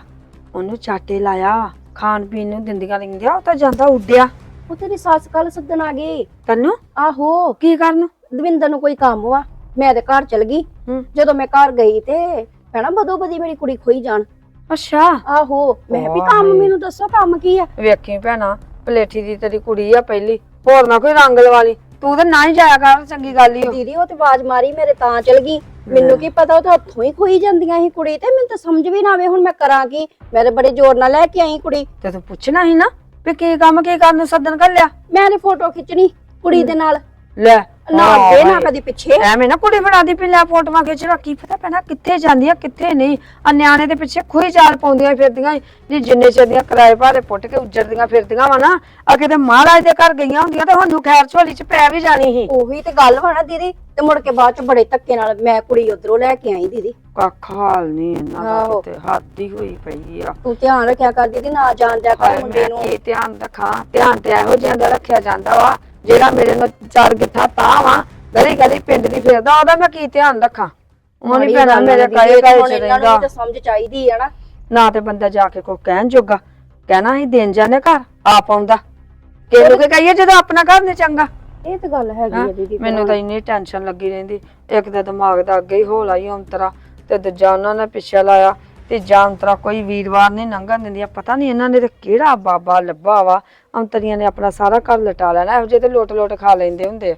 ਉਹਨੂੰ ਚਾਟੇ ਲਾਇਆ ਖਾਣ ਪੀਣ ਨੂੰ ਦਿੰਦੀਆਂ ਰਹਿੰਦੀਆਂ ਉਹ ਤਾਂ ਜਾਂਦਾ ਉੱਡਿਆ। ਉਹ ਤੇਰੀ ਸੱਸ ਕੱਲ ਸੱਦਣ ਆ ਗਈ। ਤੈਨੂੰ? ਆਹੋ। ਕੀ ਕਰਨ? ਦਵਿੰਦਰ ਨੂੰ ਕੋਈ ਕੰਮ ਵਾ। ਮੈਂ ਤੇ ਘਰ ਚਲ ਗਈ। ਹੂੰ। ਜਦੋਂ ਮੈਂ ਘਰ ਗਈ ਤੇ ਭੈਣਾ ਬਦੋ ਬਦੀ ਮੇਰੀ ਕੁੜੀ ਖੋਈ ਜਾਣ। ਅੱਛਾ। ਆਹੋ। ਮੈਂ ਵੀ ਕੰਮ। ਮੈਨੂੰ ਦੱਸੋ ਕੰਮ ਕੀ ਆ? ਵੇਖੀ ਭੈਣਾ ਪਲੇਠੀ ਦੀ ਤੇਰੀ ਕੁੜੀ ਆ ਪਹਿਲੀ। ਹੋਰ ਨਾ ਕੋਈ ਰੰਗ ਲਵਾਲੀ ਤੂੰ ਤਾਂ ਨਾ ਹੀ ਜਾਇਆ ਕਰ ਚੰਗੀ ਗੱਲ ਹੀ ਹੋ। ਦੀਦੀ ਉਹ ਤੇ ਆਵਾਜ਼ ਮਾਰੀ ਮੇਰੇ ਤਾਂ ਚਲ ਗਈ। ਮੈਨੂੰ ਕੀ ਪਤਾ ਉਹ ਤਾਂ ਹੱਥੋਂ ਹੀ ਖੋਈ ਜਾਂਦੀਆਂ ਸੀ ਕੁੜੀ ਤੇ ਮੈਨੂੰ ਤਾਂ ਸਮਝ ਵੀ ਨਾ ਆਵੇ ਹੁਣ ਮੈਂ ਕਰਾਂ ਕੀ। ਮੈਂ ਤੇ ਬੜੇ ਜ਼ੋਰ ਨਾਲ ਲੈ ਕੇ ਆਈ ਕੁੜੀ। ਤੇ ਤੂੰ ਪੁੱਛਣਾ ਸੀ ਨਾ ਵੀ ਕੀ ਕੰਮ ਕੀ ਕਰਨ ਨੂੰ ਸੱਦਣ ਘੱਲਿਆ? ਮੈਂ ਨੇ ਫੋਟੋ ਖਿੱਚਣੀ ਕੁੜੀ ਦੇ ਨਾਲ। ਲੈ। ਨਾ ਅੱਗੇ ਨਾ। ਕਦੀ ਪਿੱਛੇ। ਐਵੇਂ ਨਾ ਕੁੜੀ ਬਣਾਦੀ ਪਈ ਲੈ ਫੋਟੋਆਂ ਖਿੱਚ ਰਾ ਕੀ ਪਤਾ ਪੈਣਾ ਕਿੱਥੇ ਜਾਂਦੀਆਂ ਕਿੱਥੇ ਨਹੀਂ। ਆ ਨਿਆਣੇ ਦੇ ਪਿੱਛੇ ਖੋਈ ਚਾਲ ਪਾਉਂਦੀਆਂ ਫਿਰਦੀਆਂ ਜੀ ਜਿੰਨੇ ਚਿਰ ਕਿਰਾਏ ਭਾਰੇ ਪੁੱਟ ਕੇ ਉੱਜੜਦੀਆਂ ਫਿਰਦੀਆਂ ਵਾ ਨਾ ਆ ਕਿਤੇ ਮਹਾਰਾਜ ਦੇ ਘਰ ਗਈਆਂ ਹੁੰਦੀਆਂ ਤੇ ਸਾਨੂੰ ਖੈਰ ਝੋਲੀ ਚ ਪੈ ਵੀ ਜਾਣੀ ਸੀ। ਉਹੀ ਤੇ ਗੱਲ ਵਾ ਨਾ ਦੀਦੀ ਤੇ ਮੁੜ ਕੇ ਬਾਅਦ ਚ ਬੜੇ ਧੱਕੇ ਨਾਲ ਮੈਂ ਕੁੜੀ ਉਧਰੋਂ ਲੈ ਕੇ ਆਈ ਦੀਦੀ। ਕੱਖ ਹਾਲ ਨਹੀਂ ਇਹਨਾਂ ਦਾ ਆਹੋ। ਕਿਤੇ ਹੱਦ ਹੀ ਹੋਈ ਪਈ ਆ। ਤੂੰ ਧਿਆਨ ਰੱਖਿਆ ਕਰ ਦੀਦੀ ਨਾ ਜਾਣ ਦਿਆ ਕਰ ਹਾਏ ਮੁੰਡੇ ਮੈਂ ਨੂੰ। ਕੀ ਧਿਆਨ ਰੱਖਾਂ ਧਿਆਨ ਤੇ ਇਹੋ ਜਿਹਾ ਦਾ ਰੱਖਿਆ ਜਾਂਦਾ ਵਾ। ਜਿਹੜਾ ਮੇਰੇ ਨਾਲ ਚਾਰ ਗਿੱਠਾ ਤਾਂ ਵਾ ਗਲੀ ਗਲੀ ਪਿੰਡ ਦੀ ਫਿਰਦਾ ਉਹਦਾ ਮੈਂ ਕੀ ਧਿਆਨ ਰੱਖਾਂ? ਉਹ ਨਹੀਂ ਪੈਣਾ ਮੇਰੇ ਕਾਏ ਕਾਏ ਚ ਨੂੰ ਰਹਿੰਦਾ ਤਾਂ ਸਮਝ ਚਾਹੀਦੀ ਆ ਨਾ। ਨਾ ਤੇ ਬੰਦਾ ਜਾ ਕੇ ਕੋ ਕਹਿਣ ਜੋਗਾ ਕਹਿਣਾ ਹੀ ਦੇਣ ਜਾਂਦੇ ਘਰ ਆਪ ਆਉਂਦਾ। ਕਿਹਨੂੰ ਕਿ ਕਹੀਏ ਜਦੋਂ ਆਪਣਾ ਘਰ ਨਹੀਂ ਚੰਗਾ। ਇਹ ਤਾਂ ਗੱਲ ਹੈਗੀ ਹੈਂ? ਦੀਦੀ ਮੈਨੂੰ ਤਾਂ ਇੰਨੀ ਟੈਨਸ਼ਨ ਲੱਗੀ ਰਹਿੰਦੀ। ਇੱਕ ਤਾਂ ਦਿਮਾਗ ਦਾ ਅੱਗੇ ਹੀ ਹੌਲਾ ਹੀ ਔਂਤਰਾ ਤੇ ਦੂਜਾ ਉਹਨਾਂ ਨੇ ਪਿੱਛੇ ਲਾਇਆ ਤੇ ਜਾਂ ਔਂਤਰਾ ਕੋਈ ਵੀਰਵਾਰ ਨਹੀਂ ਲੰਘਣ ਦਿੰਦੀਆਂ ਪਤਾ ਨਹੀਂ ਇਹਨਾਂ ਨੇ ਤੇ ਕਿਹੜਾ ਬਾਬਾ ਲੱਭਾ ਵਾ। ਔਂਤਰੀਆਂ ਨੇ ਆਪਣਾ ਸਾਰਾ ਘਰ ਲਟਾ ਲੈਣਾ ਇਹੋ ਜਿਹੇ ਤੇ ਲੋਟ ਲੋਟ ਖਾ ਲੈਂਦੇ ਹੁੰਦੇ ਆ।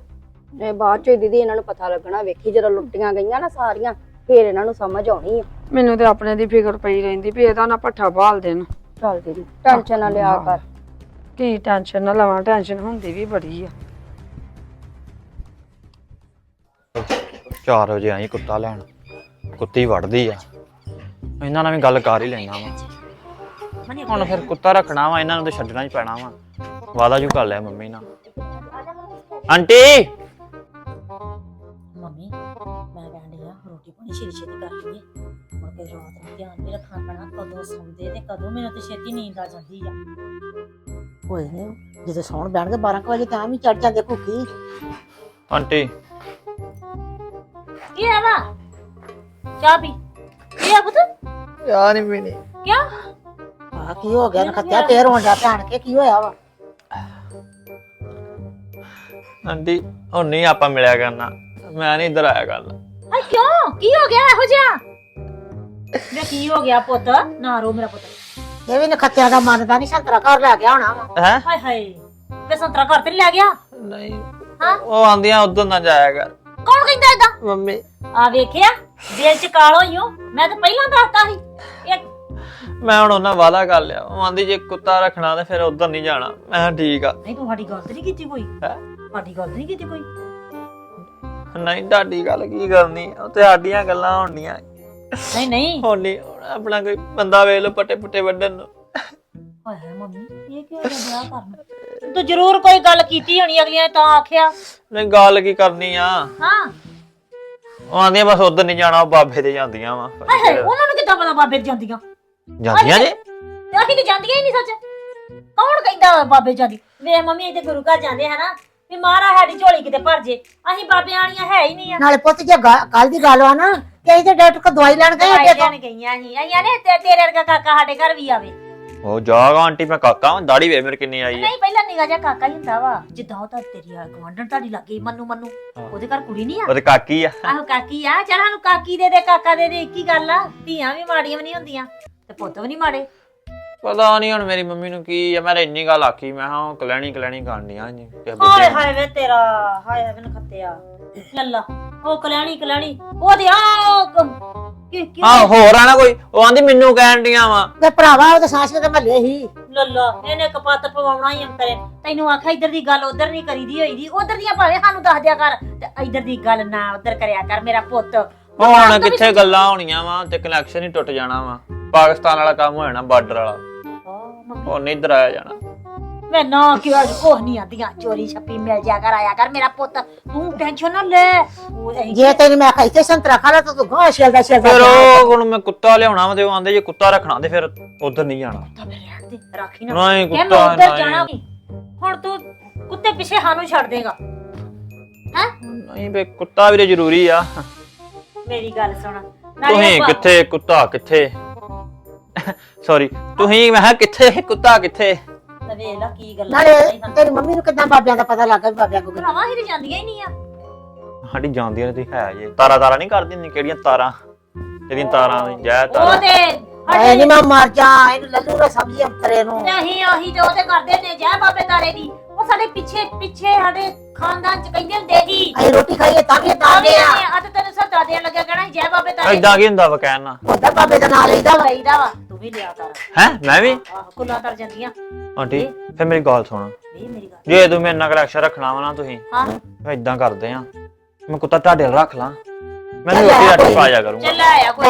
ਇਹ ਬਾਅਦ ਚ ਹੀ ਦੀਦੀ ਇਹਨਾਂ ਨੂੰ ਪਤਾ ਲੱਗਣਾ ਵੇਖੀ ਜਦੋਂ ਲੁੱਟੀਆਂ ਗਈਆਂ ਨਾ ਸਾਰੀਆਂ ਫੇਰ ਇਹਨਾਂ ਨੂੰ ਸਮਝ ਆਉਣੀ ਆ। ਮੈਨੂੰ ਤੇ ਆਪਣੇ ਦੀ ਫਿਕਰ ਪਈ ਰਹਿੰਦੀ ਵੀ ਇਹਦਾ ਨਾ ਪੱਠਾ ਬਾਲ ਦੇਣ। ਚੱਲ ਦੀਦੀ ਟੈਨਸ਼ਨ ਨਾ ਲਿਆ ਕਰ। ਕੀ ਟੈਨਸ਼ਨ ਨਾ ਲਵਾਂ ਟੈਨਸ਼ਨ ਹੁੰਦੀ ਵੀ ਬੜੀ ਆ। 4 ਵਜੇ ਆਈ ਕੁੱਤਾ ਲੈਣ ਕੁੱਤੀ ਵੜਦੀ ਆ। ਇਹਨਾਂ ਨਾਲ ਵੀ ਗੱਲ ਕਰ ਹੀ ਲੈਣਾ ਵਾ। ਹੁਣ ਫਿਰ ਕੁੱਤਾ ਰੱਖਣਾ ਵਾ ਇਹਨਾਂ ਨੂੰ ਤੇ ਛੱਡਣਾ ਹੀ ਪੈਣਾ ਵਾ। ਵਾਦਾ ਜੂ ਕਰ ਲਿਆ ਮੰਮੀ ਨਾਲ? ਆਂਟੀ! ਮੰਮੀ ਮੈਂ ਕਹਿੰਦੀ ਆ ਰੋਟੀ ਪਾਣੀ ਛੇਤੀ ਛੇਤੀ ਕਰ ਲਈਏ। ਮੁੜ ਕੇ ਰਾਤ ਨੂੰ ਧਿਆਨ ਵੀ ਰੱਖਣਾ ਪੈਣਾ ਕਦੋਂ ਸੌਂਦੇ ਤੇ ਕਦੋਂ ਮੈਨੂੰ ਤੇ ਛੇਤੀ ਨੀਂਦ ਆ ਜਾਂਦੀ ਆ। ਹੋਏ ਨੇ ਜਦੋਂ ਸੌਣ ਬੈਣਗੇ 12 ਕੁ ਵਜੇ ਤਾਂ ਵੀ ਚੜ ਜਾਂਦੇ ਭੁੱਖੀ। ਆਂਟੀ! ਕੀ ਹੈ ਵਾ? ਚਾਹ ਪੀ। ਕੀ ਹੈ ਪੁੱਤ? ਯਾਰ ਨਹੀਂ ਪੀਣੀ। ਕਿਆ ਆ ਕੀ ਹੋ ਗਿਆ? ਨਖੱਤਿਆ ਫੇਰ ਹੋਣ ਜਾ ਭੈਣ ਕੇ ਕੀ ਹੋਇਆ ਵਾ? ਆਂਟੀ ਹੁਣ ਨਹੀਂ ਆਪਾਂ ਮਿਲਿਆ ਕਰਨਾ। ਮੈਂ ਨਹੀਂ ਇੱਧਰ ਆਇਆ ਗੱਲ ਆ ਕਿਉਂ? ਕੀ ਹੋ ਗਿਆ ਇਹੋ ਜਿਹਾ? ਵੇ ਕੀ ਹੋ ਗਿਆ ਪੁੱਤ? ਨਾ ਰੋ ਮੇਰਾ ਪੁੱਤ। ਇਹ ਵੀ ਨਖੱਤਿਆਂ ਦਾ ਮੰਨਦਾ ਨਹੀਂ ਸੰਤਰਾ ਘਰ ਲੈ ਗਿਆ ਹੋਣਾ ਵਾ। ਹੈ? ਹਾਏ ਹਾਏ ਵੇ ਸੰਤਰਾ ਘਰ ਤੇ ਨੀ ਲੈ ਗਿਆ? ਨਹੀਂ ਹਾਂ? ਉਹ ਆਂਦੀਆਂ ਉਧਰ ਨਾ ਜਾਇਆ ਕਰ। ਕੌਣ ਕਹਿੰਦਾ ਏਦਾਂ? ਮੰਮੀ। ਆ ਵੇਖਿਆ ਦਿਲ ਚ ਕਾਲ ਹੋਈਓ ਮੈਂ ਤਾਂ ਪਹਿਲਾਂ ਦੱਸਤਾ ਸੀ। ਇਹ ਮੈਂ ਹੁਣ ਉਹਨਾਂ ਵਾਦਾ ਕਰ ਲਿਆ। ਉਹ ਆਂਦੀ ਜੇ ਕੁੱਤਾ ਰੱਖਣਾ ਤੇ ਫਿਰ ਉਧਰ ਨਹੀਂ ਜਾਣਾ। ਮੈਂ ਕਿਹਾ ਠੀਕ ਆ। ਨਹੀਂ ਤੂੰ ਸਾਡੀ ਗੱਲ ਤੇ ਨਹੀਂ ਕੀਤੀ ਕੋਈ। ਹੈਂ? ਸਾਡੀ ਗੱਲ ਤੇ ਨਹੀਂ ਕੀਤੀ ਕੋਈ? ਨਹੀਂ ਤੁਹਾਡੀ ਗੱਲ ਕੀ ਕਰਨੀ? ਉਹ ਤੇ ਸਾਡੀਆਂ ਗੱਲਾਂ ਹੋਣੀਆਂ। ਨਹੀਂ ਨਹੀਂ। ਹੁਣ ਆਪਣਾ ਕੋਈ ਬੰਦਾ ਵੇਖ ਲੋ ਪੱਟੇ ਪੁੱਟੇ ਵੱਢਣ ਨੂੰ। ਹਾਏ ਹਾਏ ਮੰਮੀ ਇਹ ਕਿਉਂ ਵਿਆਹ ਕਰਨਾ? ਤੂੰ ਜ਼ਰੂਰ ਕੋਈ ਗੱਲ ਕੀਤੀ ਹੋਣੀ ਅਗਲੀਆਂ ਨੇ ਤਾਂ ਆਖਿਆ। ਨਹੀਂ ਗੱਲ ਕੀ ਕਰਨੀ ਆ? ਹਾਂ। ਉਹ ਆਂਦੀਆਂ ਬਸ ਉਧਰ ਨਹੀਂ ਜਾਣਾ ਉਹ ਬਾਬੇ ਦੇ ਜਾਂਦੀਆਂ ਵਾ। ਹਾਏ ਹਾਏ ਉਹਨਾਂ ਨੂੰ ਕਿੱਦਾਂ ਪਤਾ ਬਾਬੇ ਦੀ ਜਾਂਦੀਆਂ? ਜਾਂਦੀਆਂ ਜੇ? ਤੇ ਅਸੀਂ ਤੇ ਜਾਂਦੀਆਂ ਹੀ ਨਹੀਂ ਸੱਚ। ਕੌਣ ਕਹਿੰਦਾ ਬਾਬੇ ਜਾਂਦੀ? ਵੇ ਮੰਮੀ ਇੱਥੇ ਗੁਰੂ ਘਰ ਜਾਂਦੇ ਹਨਾ? ਵੀ ਮਹਾਰਾਜ ਸਾਡੀ ਝੋਲੀ ਕਿਤੇ ਭਰ ਜੇ। ਅਸੀਂ ਬਾਬੇ ਵਾਲੀਆਂ ਹੈ ਹੀ ਨਹੀਂ ਆ। ਨਾਲੇ ਪੁੱਤ ਜੇ ਕੱਲ ਦੀ ਗੱਲ ਆ ਨਾ ਕਿ ਅਸੀਂ ਤੇ ਡਾਕਟਰ ਕੋ ਦਵਾਈ ਲੈਣ ਗਏ ਅੱਡੇ ਤੋਂ। ਲੈਣ ਗਈਆਂ ਸੀ। ਆਈਆਂ ਨੇ ਤੇ ਤੇਰੇ ਵਰਗਾ ਕਾਕਾ ਸਾਡੇ ਘਰ ਵੀ ਆਵੇ। ਉਹ ਜਾਗਾ ਆਂਟੀ ਮੈਂ ਕਾਕਾ ਵਾਂ, ਦਾੜੀ ਵੇ ਮੇਰੇ ਕਿੰਨੀ ਆਈ ਹੈ ਨਹੀਂ ਪਹਿਲਾਂ ਨਿਗਾ ਜਾ ਕਾਕਾ ਹੀ ਹੁੰਦਾ ਵਾ। ਜਿੱਦਾਂ ਉਹ ਤਾਂ ਤੇਰੀ ਆ ਗਵਾਂਢਣ ਤੁਹਾਡੀ ਲੱਗੀ ਮੰਨੂ ਮੰਨੂ। ਉਹਦੇ ਘਰ ਕੁੜੀ ਨਹੀਂ ਆ? ਉਹਦੇ ਕਾਕੀ ਆ। ਆਹੋ ਕਾਕੀ ਆ। ਚੱਲ ਸਾਨੂੰ ਕਾਕੀ ਦੇ ਦੇ ਕਾਕਾ ਦੇ ਦੇ ਇੱਕ ਹੀ ਗੱਲ ਆ। ਧੀਆਂ ਵੀ ਮਾੜੀਆਂ ਵੀ ਨਹੀਂ ਹੁੰਦੀਆਂ। ਤੇ ਪੁੱਤ ਵੀ ਨਹੀਂ ਮਾੜੇ। ਪਤਾ ਨਹੀਂ ਹੁਣ ਮੇਰੀ ਮੰਮੀ ਨੂੰ ਕੀ ਆ ਮੈਂ ਤਾਂ ਇੰਨੀ ਗੱਲ ਆਖੀ ਮੈਂ ਹਾਂ ਉਹ ਕਲੈਣੀ ਕਲੈਣੀ ਕਰਨੀਆਂ ਜੀ। ਕਿਸੇ ਹਾਏ ਨੂੰ। ਹਾਏ ਵੇ ਤੇਰਾ ਹਾਏ ਹਾਏ ਮੈਨੂੰ ਖੱਤਿਆ। ਲੱਲਾ ਉਹ ਕਲਿਆਣੀ ਕਲਿਆਣੀ ਉਹਦੇ ਆ ਕਿ ਕਿ ਹਾਂ ਹੋਰ ਆ ਨਾ ਕੋਈ ਉਹ ਆਂਦੀ ਮੈਨੂੰ ਕਹਿਣ ਡੀਆਂ ਵਾ। ਤੇ ਭਰਾਵਾ ਉਹ ਤਾਂ ਸਾਸ ਦੇ ਮਹੱਲੇ ਹੀ। ਲੱਲਾ ਇਹਨੇ ਕਪੱਤ ਪਵਾਉਣਾ ਹੀ ਅੰਤਰੇ। ਤੈਨੂੰ ਆਖਿਆ ਇੱਧਰ ਦੀ ਗੱਲ ਉੱਧਰ ਨਹੀਂ ਕਰੀਦੀ ਹੋਈਦੀ ਉੱਧਰ ਦੀਆਂ ਭਾਵੇਂ ਸਾਨੂੰ ਦੱਸ ਦਿਆ ਕਰ ਤੇ ਇੱਧਰ ਦੀ ਗੱਲ ਨਾ ਉੱਧਰ ਕਰਿਆ ਕਰ ਮੇਰਾ ਪੁੱਤ। ਹੁਣ ਕਿੱਥੇ ਗੱਲਾਂ ਹੋਣੀਆਂ ਵਾ ਤੇ ਕਨੈਕਸ਼ਨ ਹੀ ਟੁੱਟ ਜਾਣਾ ਵਾ। ਪਾਕਿਸਤਾਨ ਵਾਲਾ ਕੰਮ ਹੋ ਜਾਣਾ ਬਾਰਡਰ ਵਾਲਾ। ਉਹ ਨਹੀਂ ਇੱਧਰ ਆਇਆ ਜਾਣਾ। ਮੈਂ ਨਾ ਕਿਹਾ ਕੋਹ ਨਹੀਂ ਆਂਦੀਆਂ ਚੋਰੀ ਛੱਪੀ ਮਿਲ ਜਾ ਕਰ ਆਇਆ ਕਰ ਮੇਰਾ ਪੁੱਤ। ਤੂੰ ਟੈਨਸ਼ਨ ਨਾ ਲੈ। ਉਹ ਅਸੀਂ ਜੇ ਤੈਨੂੰ ਮੈਂ ਖਾਈ ਤੇ ਸੰਤਰਾ ਖਾ ਲਾ ਤਾਂ ਤੂੰ ਗਾਂ ਛੇਲਦਾ ਫਿਰ ਛੇਲਦਾ ਉਹ ਹੁਣ ਮੈਂ ਕੁੱਤਾ ਲਿਆਉਣਾ ਵਾ ਤੇ ਉਹ ਆਂਦੇ ਜੇ ਕੁੱਤਾ ਰੱਖਣਾ ਤੇ ਫਿਰ ਉਧਰ ਨਹੀਂ ਜਾਣਾ। ਤਾਂ ਮੈਂ ਰਹਿਣ ਦੇ ਰਾਖੀ ਨਾ। ਨਹੀਂ ਕਹਿ ਮੈਂ ਕੁੱਤਾ ਉੱਧਰ ਜਾਣਾ ਨਹੀਂ ਹੁਣ ਤੂੰ ਕੁੱਤੇ ਪਿੱਛੇ ਸਾਨੂੰ ਛੱਡ ਦੇਗਾ। ਹੈ? ਨਹੀਂ ਬੇ ਕੁੱਤਾ ਵੀ ਤੇ ਜ਼ਰੂਰੀ ਆ। ਮੇਰੀ ਗੱਲ ਸੁਣ। ਨਾਲੇ ਤੁਸੀਂ ਆਪਾਂ- ਕਿੱਥੇ ਕੁੱਤਾ ਕਿੱਥੇ? ਸੌਰੀ ਤੁਸੀਂ ਮੈਂ ਕਿਹਾ ਕਿੱਥੇ ਕੁੱਤਾ ਕਿੱਥੇ? ਤਾਂ ਵੇਖ ਲਾ ਕੀ ਗੱਲਾਂ ਨਾਲੇ ਕਰਦੀਆਂ ਹਨ। ਤੇਰੀ ਮੰਮੀ ਨੂੰ ਕਿੱਦਾਂ ਬਾਬਿਆਂ ਦਾ ਪਤਾ ਲੱਗਾ ਵੀ ਬਾਬਿਆਂ ਕੋ ਭਰਾਵਾਂ ਹੀ ਤੇ ਜਾਂਦੀਆਂ ਹੀ ਨਹੀਂ ਆ। ਸਾਡੀ ਜਾਂਦੀਆਂ ਨੇ ਤੁਸੀਂ ਹੈ ਜੇ। ਤਾਰਾ ਤਾਰਾ ਨਹੀਂ ਕਰਦੀ ਹੁੰਦੀ ਕਿਹੜੀਆਂ ਤਾਰਾਂ? ਜਿਹੜੀਆਂ ਤਾਰਾਂ ਦੀ ਜੈ ਉਹ ਤਾਰਾ ਤੇ ਐ ਸਾਡੇ ਨਹੀਂ ਮੈਂ ਮਰ ਜਾ ਇਹਨੂੰ ਲੱਲੂ ਦਾ ਸਬਜ਼ੀ ਅੰਤਰੇ ਨੂੰ। ਨਹੀਂ ਉਹੀ ਤੇ ਉਹਦੇ ਕਰਦੇ ਨੇ ਜੈ ਬਾਬੇ ਤਾਰੇ ਦੀ। ਉਹ ਸਾਡੇ ਪਿੱਛੇ ਪਿੱਛੇ ਸਾਡੇ ਖਾਨਦਾਨ ਚ ਕਹਿੰਦੇ ਹੁੰਦੇ ਸੀ। ਅਸੀਂ ਰੋਟੀ ਖਾਈਏ ਤਾਂ ਵੀ ਤਾਂ ਦੇ ਆ। ਤੇ ਤੈਨੂੰ ਸੱਤਾ ਦੇਣ ਲੱਗਾ ਕਹਿਣਾ ਜੈ ਬਾਬੇ ਤਾਰੇ ਐਦਾਂ ਕੀ ਹੁੰਦਾ ਵਾ ਕਹਿਣ ਉਹਦਾ ਬਾਬੇ ਦਾ ਨਾਂ ਲਈਦਾ ਵਾ। ਲਈਦਾ ਵਾ। ਤੂੰ ਵੀ ਲਿਆ ਕਰ। ਹੈ? ਮੈਂ ਵੀ? ਆਹ ਕੁੱਲਾਂ ਤਰ ਜਾਂਦੀਆਂ। ਆਂਟੀ ਫਿਰ ਮੇਰੀ ਗੱਲ ਸੁਣ। ਵੀ ਮੇਰੀ ਗੱਲ ਜੇ ਤੂੰ ਮੇਰੇ ਨਾਲ ਕਨੈਕਸ਼ਨ ਰੱਖਣਾ ਵਾ ਨਾ ਤੁਸੀਂ ਹਾਂ। ਮੈਂ ਇਦਾਂ ਕਰਦੇ ਆ। ਮੈਂ ਕੁੱਤਾ ਤੁਹਾਡੇ ਨਾਲ ਰੱਖ ਲਾਂ। ਮੈਨੂੰ ਰੋਟੀ ਰਾਟੀ ਪਾ ਜਾ ਕਰੂੰਗਾ। ਚੱਲ ਆਇਆ ਕੋਈ?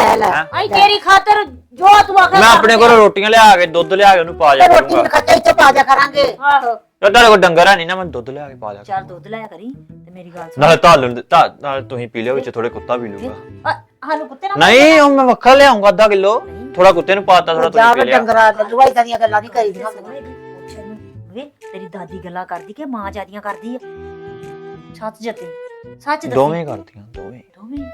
ਆਈ ਤੇਰੀ ਖਾਤਰ ਜੋ ਤੂੰ ਆਖੇ ਮੈਂ ਆਪਣੇ ਕੋਲ ਰੋਟੀਆਂ ਲਿਆ ਕੇ ਦੁੱਧ ਲਿਆ ਕੇ ਉਹਨੂੰ ਪਾ ਜਾ ਤੇ ਰੋਟੀ ਕਰੂੰਗਾ। ਖੱਤੇ ਇੱਥੇ ਪਾ ਦਿਆ ਕਰਾਂਗੇ। ਆਹੋ। ਜੇ ਤੁਹਾਡੇ ਕੋਲ ਡੰਗਰ ਹੈ ਨਹੀਂ ਨਾ ਮੈਂ ਦੁੱਧ ਲਿਆ ਕੇ ਪਾ ਜਾ ਚੱਲ ਦੁੱਧ ਲਿਆ ਕਰੀ ਤੇ ਮੇਰੀ ਗੱਲ ਸੁਣ। ਨਾਲੇ ਤੁਹਾਨੂੰ ਤਾਂ ਨਾਲ ਤੁਸੀਂ ਪੀ ਲਿਓ ਵਿੱਚ ਥੋੜੇ ਕੁੱਤਾ ਪੀ ਲੂਗਾ। ਆ, ਸਾਨੂੰ ਕੁੱਤੇ ਨਾਲ ਨਹੀਂ ਉਹ ਮੈਂ ਵੱਖਰਾ ਲਿਆਉਂਗਾ ਅੱਧਾ ਕਿਲੋ। ਥੋੜਾ ਕੁੱਤੇ ਨੂੰ ਪਾਤਾ ਥੋੜਾ ਜਾ ਤੁਸੀਂ ਪੀ ਕੇ ਲਿਆ। ਡੰਗਰਾ ਲੱਲੂਆ ਇਦਾਂ ਦੀਆਂ ਗੱਲਾਂ ਨਹੀਂ ਕਰੀਦੀਆਂ ਵੇ ਤੇਰੀ ਦਾਦੀ ਗੱਲਾਂ ਕਰਦੀ ਕਿ ਮਾਂ ਜਿਆਦੀਆਂ ਕਰਦੀ ਆ? ਸੱਚ ਜਤੇ। ਸੱਚ ਦੱਸੀ? ਦੋਵੇਂ ਕਰਦੀਆਂ ਦੋਵੇਂ। ਦੋਵੇਂ?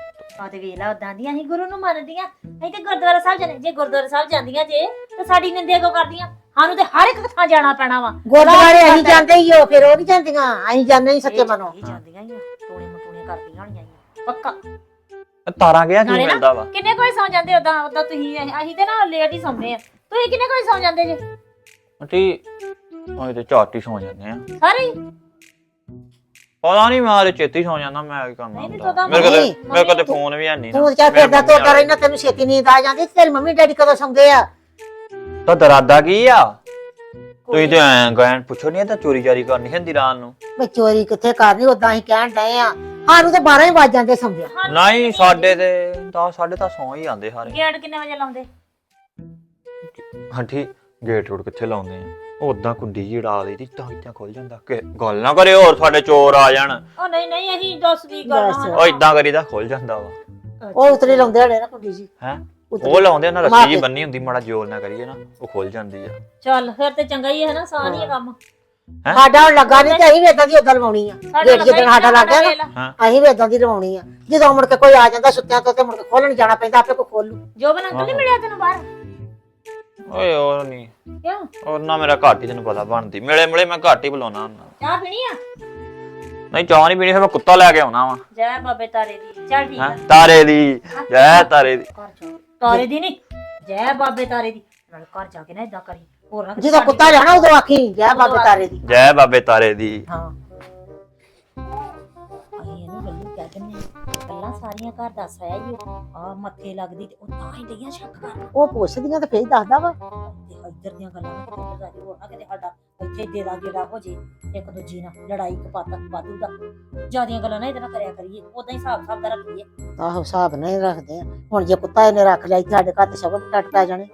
ਆ ਤੇ ਵੇਲਾ ਉਦਾਂ ਦੀਆਂ ਅਸੀਂ ਗੁਰੂ ਨੂੰ ਮੰਨਦੀਆਂ। ਅਸੀਂ ਤੇ ਗੁਰਦੁਆਰਾ ਸਾਹਿਬ ਜਾਂਦੇ ਜੇ ਗੁਰਦੁਆਰਾ ਸਾਹਿਬ ਜਾਂਦੀਆਂ ਜੇ ਤੇ ਸਾਡੀ ਨਿੰਦਿਆ ਕਿਉਂ ਕਰਦੀਆਂ। ਸਾਨੂੰ ਤੇ ਹਰ ਇੱਕ ਥਾਂ ਜਾਣਾ ਪੈਣਾ ਵਾ। ਗੁਰਦੁਆਰੇ ਅਸੀਂ ਜਾਂਦੇ ਹੀ ਹੋ ਫਿਰ ਉਹ ਨਹੀਂ ਜਾਂਦੀਆਂ। ਅਸੀਂ ਜਾਂਦੇ ਹੀ ਸੱਚੇ ਮਨੋਂ। ਇਹ ਜਾਂਦੀਆਂ ਹੀ ਆ, ਟੂਣੇ ਮਟੂਣੇ ਕਰਦੀਆਂ ਹੋਣੀਆਂ ਆ। ਪੱਕਾ। ਤਾਰਾਂ ਗਿਆ ਕੀ ਨਾਲੇ ਨਾ- ਮਿਲਦਾ ਵਾ? ਕਿੰਨੇ ਕੋਈ ਸੌ ਜਾਂਦੇ ਉਦਾਂ ਉਦਾਂ ਤੁਸੀਂ ਅਸੀਂ ਅਸੀਂ ਤੇ ਨਾ ਲੇਟ ਹੀ ਸੌਂਦੇ ਆ। ਤੁਸੀਂ ਕਿੰਨੇ ਕੋਈ ਸੌ ਜਾਂਦੇ ਜੇ? ਆਂਟੀ ਉਹ ਤੇ ਝਾਟੀ ਸੌ ਜਾਂਦੇ ਆ। ਸਾਰੇ ਹੀ? ਪਤਾ ਨਹੀਂ ਮੈਂ ਤੇ ਚੇਤੀ ਸੌ ਜਾਂਦਾ ਮੈਂ ਕੀ ਕਰਨਾ ਨਹੀਂ, ਨਹੀਂ, ਹੁੰਦਾ। ਤੂੰ ਮੇਰੇ ਤਾਂ ਕੋਲ ਮੇਰੇ ਕੋਲ ਤੇ ਫੋਨ ਵੀ ਹੈ ਨਹੀਂ ਤੂੰ ਕਿਆ ਫਿਰਦਾ ਤੋਰਦਾ ਰਹਿਣਾ ਤੈਨੂੰ ਛੇਤੀ ਨੀਂਦ ਆ ਜਾਂਦੀ ਤੇਰੀ ਮੰਮੀ ਡੈਡੀ ਕਦੋਂ ਸੌਂਦੇ ਆ? ਤਾਂ ਦਰਾਦਾ ਕੀ ਆ? ਤੁਸੀਂ ਤੇ ਐਂ ਗੈਨ ਪੁੱਛੋ ਨਹੀਂ ਤਾਂ ਚੋਰੀ ਚਾਰੀ ਕਰਨੀ ਹੁੰਦੀ ਰਾਤ ਨੂੰ। ਮੈਂ ਚੋਰੀ ਕਿੱਥੇ ਕਰਨੀ ਉਦਾਂ ਹੀ ਕਹਿਣ ਡਏ ਆ। ਸਾਨੂੰ ਤੇ 12 ਹੀ ਵੱਜ ਜਾਂਦੇ ਸੌਂਦੇ ਨਹੀਂ ਸਾਡੇ ਤੇ 10 ਸਾਢੇ ਤਾਂ ਸੌ ਹੀ ਜਾਂਦੇ ਸਾਰੇ। ਗੇਟ ਕਿੰਨੇ ਵਜੇ ਲਾਉਂਦੇ? ਆਂਟੀ ਗੇਟ ਰੋਡ ਕਿੱਥੇ ਲਾਉਂਦੇ ਆ? ਉਦਾਂ ਕੁੰਡੀ ਜੀ ਉਡਾ ਦੇਦੀ ਤਾਂ ਇੱਦਾਂ ਖੁੱਲ ਜਾਂਦਾ। ਕਿ ਗੱਲ ਨਾ ਕਰੇ ਹੋਰ ਸਾਡੇ ਚੋਰ ਆ ਜਾਣ। ਉਹ ਨਹੀਂ ਨਹੀਂ ਅਸੀਂ ਦੱਸ ਦੀ ਗੱਲ ਦੱਸ। ਉਹ ਇਦਾਂ ਕਰੀਦਾ ਖੁੱਲ ਜਾਂਦਾ ਵਾ। ਉਹ ਉਤਰੇ ਲਾਉਂਦੇ ਹੜੇ ਨਾ ਕੁੰਡੀ ਜੀ। ਹੈ? ਉਤਰੇ। ਉਹ ਲਾਉਂਦੇ ਆ ਨਾ ਰੱਸੀ ਜੀ। ਬੰਨੀ ਹੁੰਦੀ ਮਾੜਾ ਜੋਰ ਨਾ ਕਰੀਏ ਨਾ ਉਹ ਖੁੱਲ ਜਾਂਦੀ ਆ। ਚੱਲ ਫਿਰ ਤੇ ਚੰਗਾ ਹੀ ਹੈ ਨਾ ਸਾਨ ਹੀ। ਹੈ ਕੰਮ। ਹੈਂ? ਸਾਡਾ ਹੁਣ ਲੱਗਾ ਨਹੀਂ ਤੇ ਅਸੀਂ ਵੀ ਇਦਾਂ ਦੀ ਉਦਾਂ ਲਵਾਉਣੀ ਆ। ਗੇਟ ਜਿੱਦਣ ਸਾਡਾ ਲੱਗ ਗਿਆ ਨਾ ਹਾਂ? ਅਸੀਂ ਵੀ ਇਦਾਂ ਦੀ ਲਵਾਉਣੀ ਆ। ਜਦੋਂ ਮੁੜ ਕੇ ਕੋਈ ਆ ਜਾਂਦਾ ਸੁੱਤਿਆਂ ਤੋਂ ਤੇ ਮੁੜ ਕੇ ਖੋਲਣ ਜਾਣਾ ਪੈਂਦਾ ਆਪੇ ਕੋ ਖੋਲੂ ਜੋ ਬਨ ਅੰਕਲ ਨਹੀਂ ਮਿਲਿਆ ਤੈਨੂੰ ਬਾਹਰ? ਓਏ ਉਹ ਨਹੀਂ ਕਿਉਂ? ਉਹ ਨਾ ਮੇਰਾ ਘੱਟ ਹੀ ਤੈਨੂੰ ਪਤਾ ਬਣਦੀ। ਮਿਲੇ ਮਿਲੇ ਮੈਂ ਘੱਟ ਹੀ ਬੁਲਾਉਣਾ ਹੁੰਦਾ ਚਾਹ ਪੀਣੀ ਆ? ਨਹੀਂ ਚਾਹ ਨਹੀਂ ਪੀਣੀ ਫਿਰ ਮੈਂ ਕੁੱਤਾ ਲੈ ਕੇ ਆਉਣਾ ਵਾ। ਜੈ ਬਾਬੇ ਤਾਰੇ ਦੀ। ਚੱਲ ਠੀਕ ਹੈਂ? ਆ ਤਾਰੇ ਦੀ। ਜੈ ਤਾਰੇ ਦੀ। ਘਰ ਜਾ ਤਾਰੇ ਦੀ ਨਹੀਂ ਜੈ ਬਾਬੇ ਤਾਰੇ ਦੀ। ਨਾਲ ਘਰ ਜਾ ਕੇ ਨਾ ਇਦਾਂ ਕਰੀ। ਹੋਰ ਨਾ ਕਿਤੇ ਜਦੋਂ ਕੁੱਤਾ ਲੈਣਾ ਉਦੋਂ ਆਖੀ ਜੈ ਬਾਬੇ ਤਾਰੇ ਦੀ। ਜੈ ਬਾਬੇ ਤਾਰੇ ਦੀ। ਹਾਂ। ਸਾਰੀਆਂ ਘਰ ਦੱਸ ਆਇਆ ਜੀ ਆ ਮੱਥੇ ਲੱਗਦੀ ਤੇ ਉਹ ਤਾਂ ਹੀ ਡਈਆਂ ਸ਼ੱਕ ਕਰਨ। ਉਹ ਪੁੱਛਦੀਆਂ ਤੇ ਫੇਰ ਹੀ ਦੱਸਦਾ ਵਾ। ਤੇ ਇੱਧਰ ਦੀਆਂ ਗੱਲਾਂ ਨਾ ਕਿਤੇ ਉੱਧਰ ਜਾ ਕੇ ਹੋਰ ਨਾ ਕਿਤੇ ਸਾਡਾ ਇੱਥੇ ਦੇ ਦਾ ਗੇੜਾ ਹੋ ਜੇ ਇੱਕ ਦੂਜੀ ਨਾਲ ਲੜਾਈ ਕਪਾਤ ਵਾਧੂ ਦਾ। ਜਿਆਦੀਆਂ ਗੱਲਾਂ ਨਾ ਇਹਦੇ ਨਾਲ ਕਰਿਆ ਕਰੀਏ ਉਦਾਂ ਹੀ ਹਿਸਾਬ ਹਿਸਾਬ ਦਾ ਰੱਖੀਏ। ਆਹੋ ਹਿਸਾਬ ਨਹੀਂ ਰੱਖਦੇ। ਹੁਣ ਜੇ ਕੁੱਤਾ ਇਹਨੇ ਰੱਖ ਲਿਆ ਇੱਥੇ ਸਾਡੇ ਘਰ ਤੇ ਸਭ ਟੱਟ ਪੈ ਜਾਣੇ।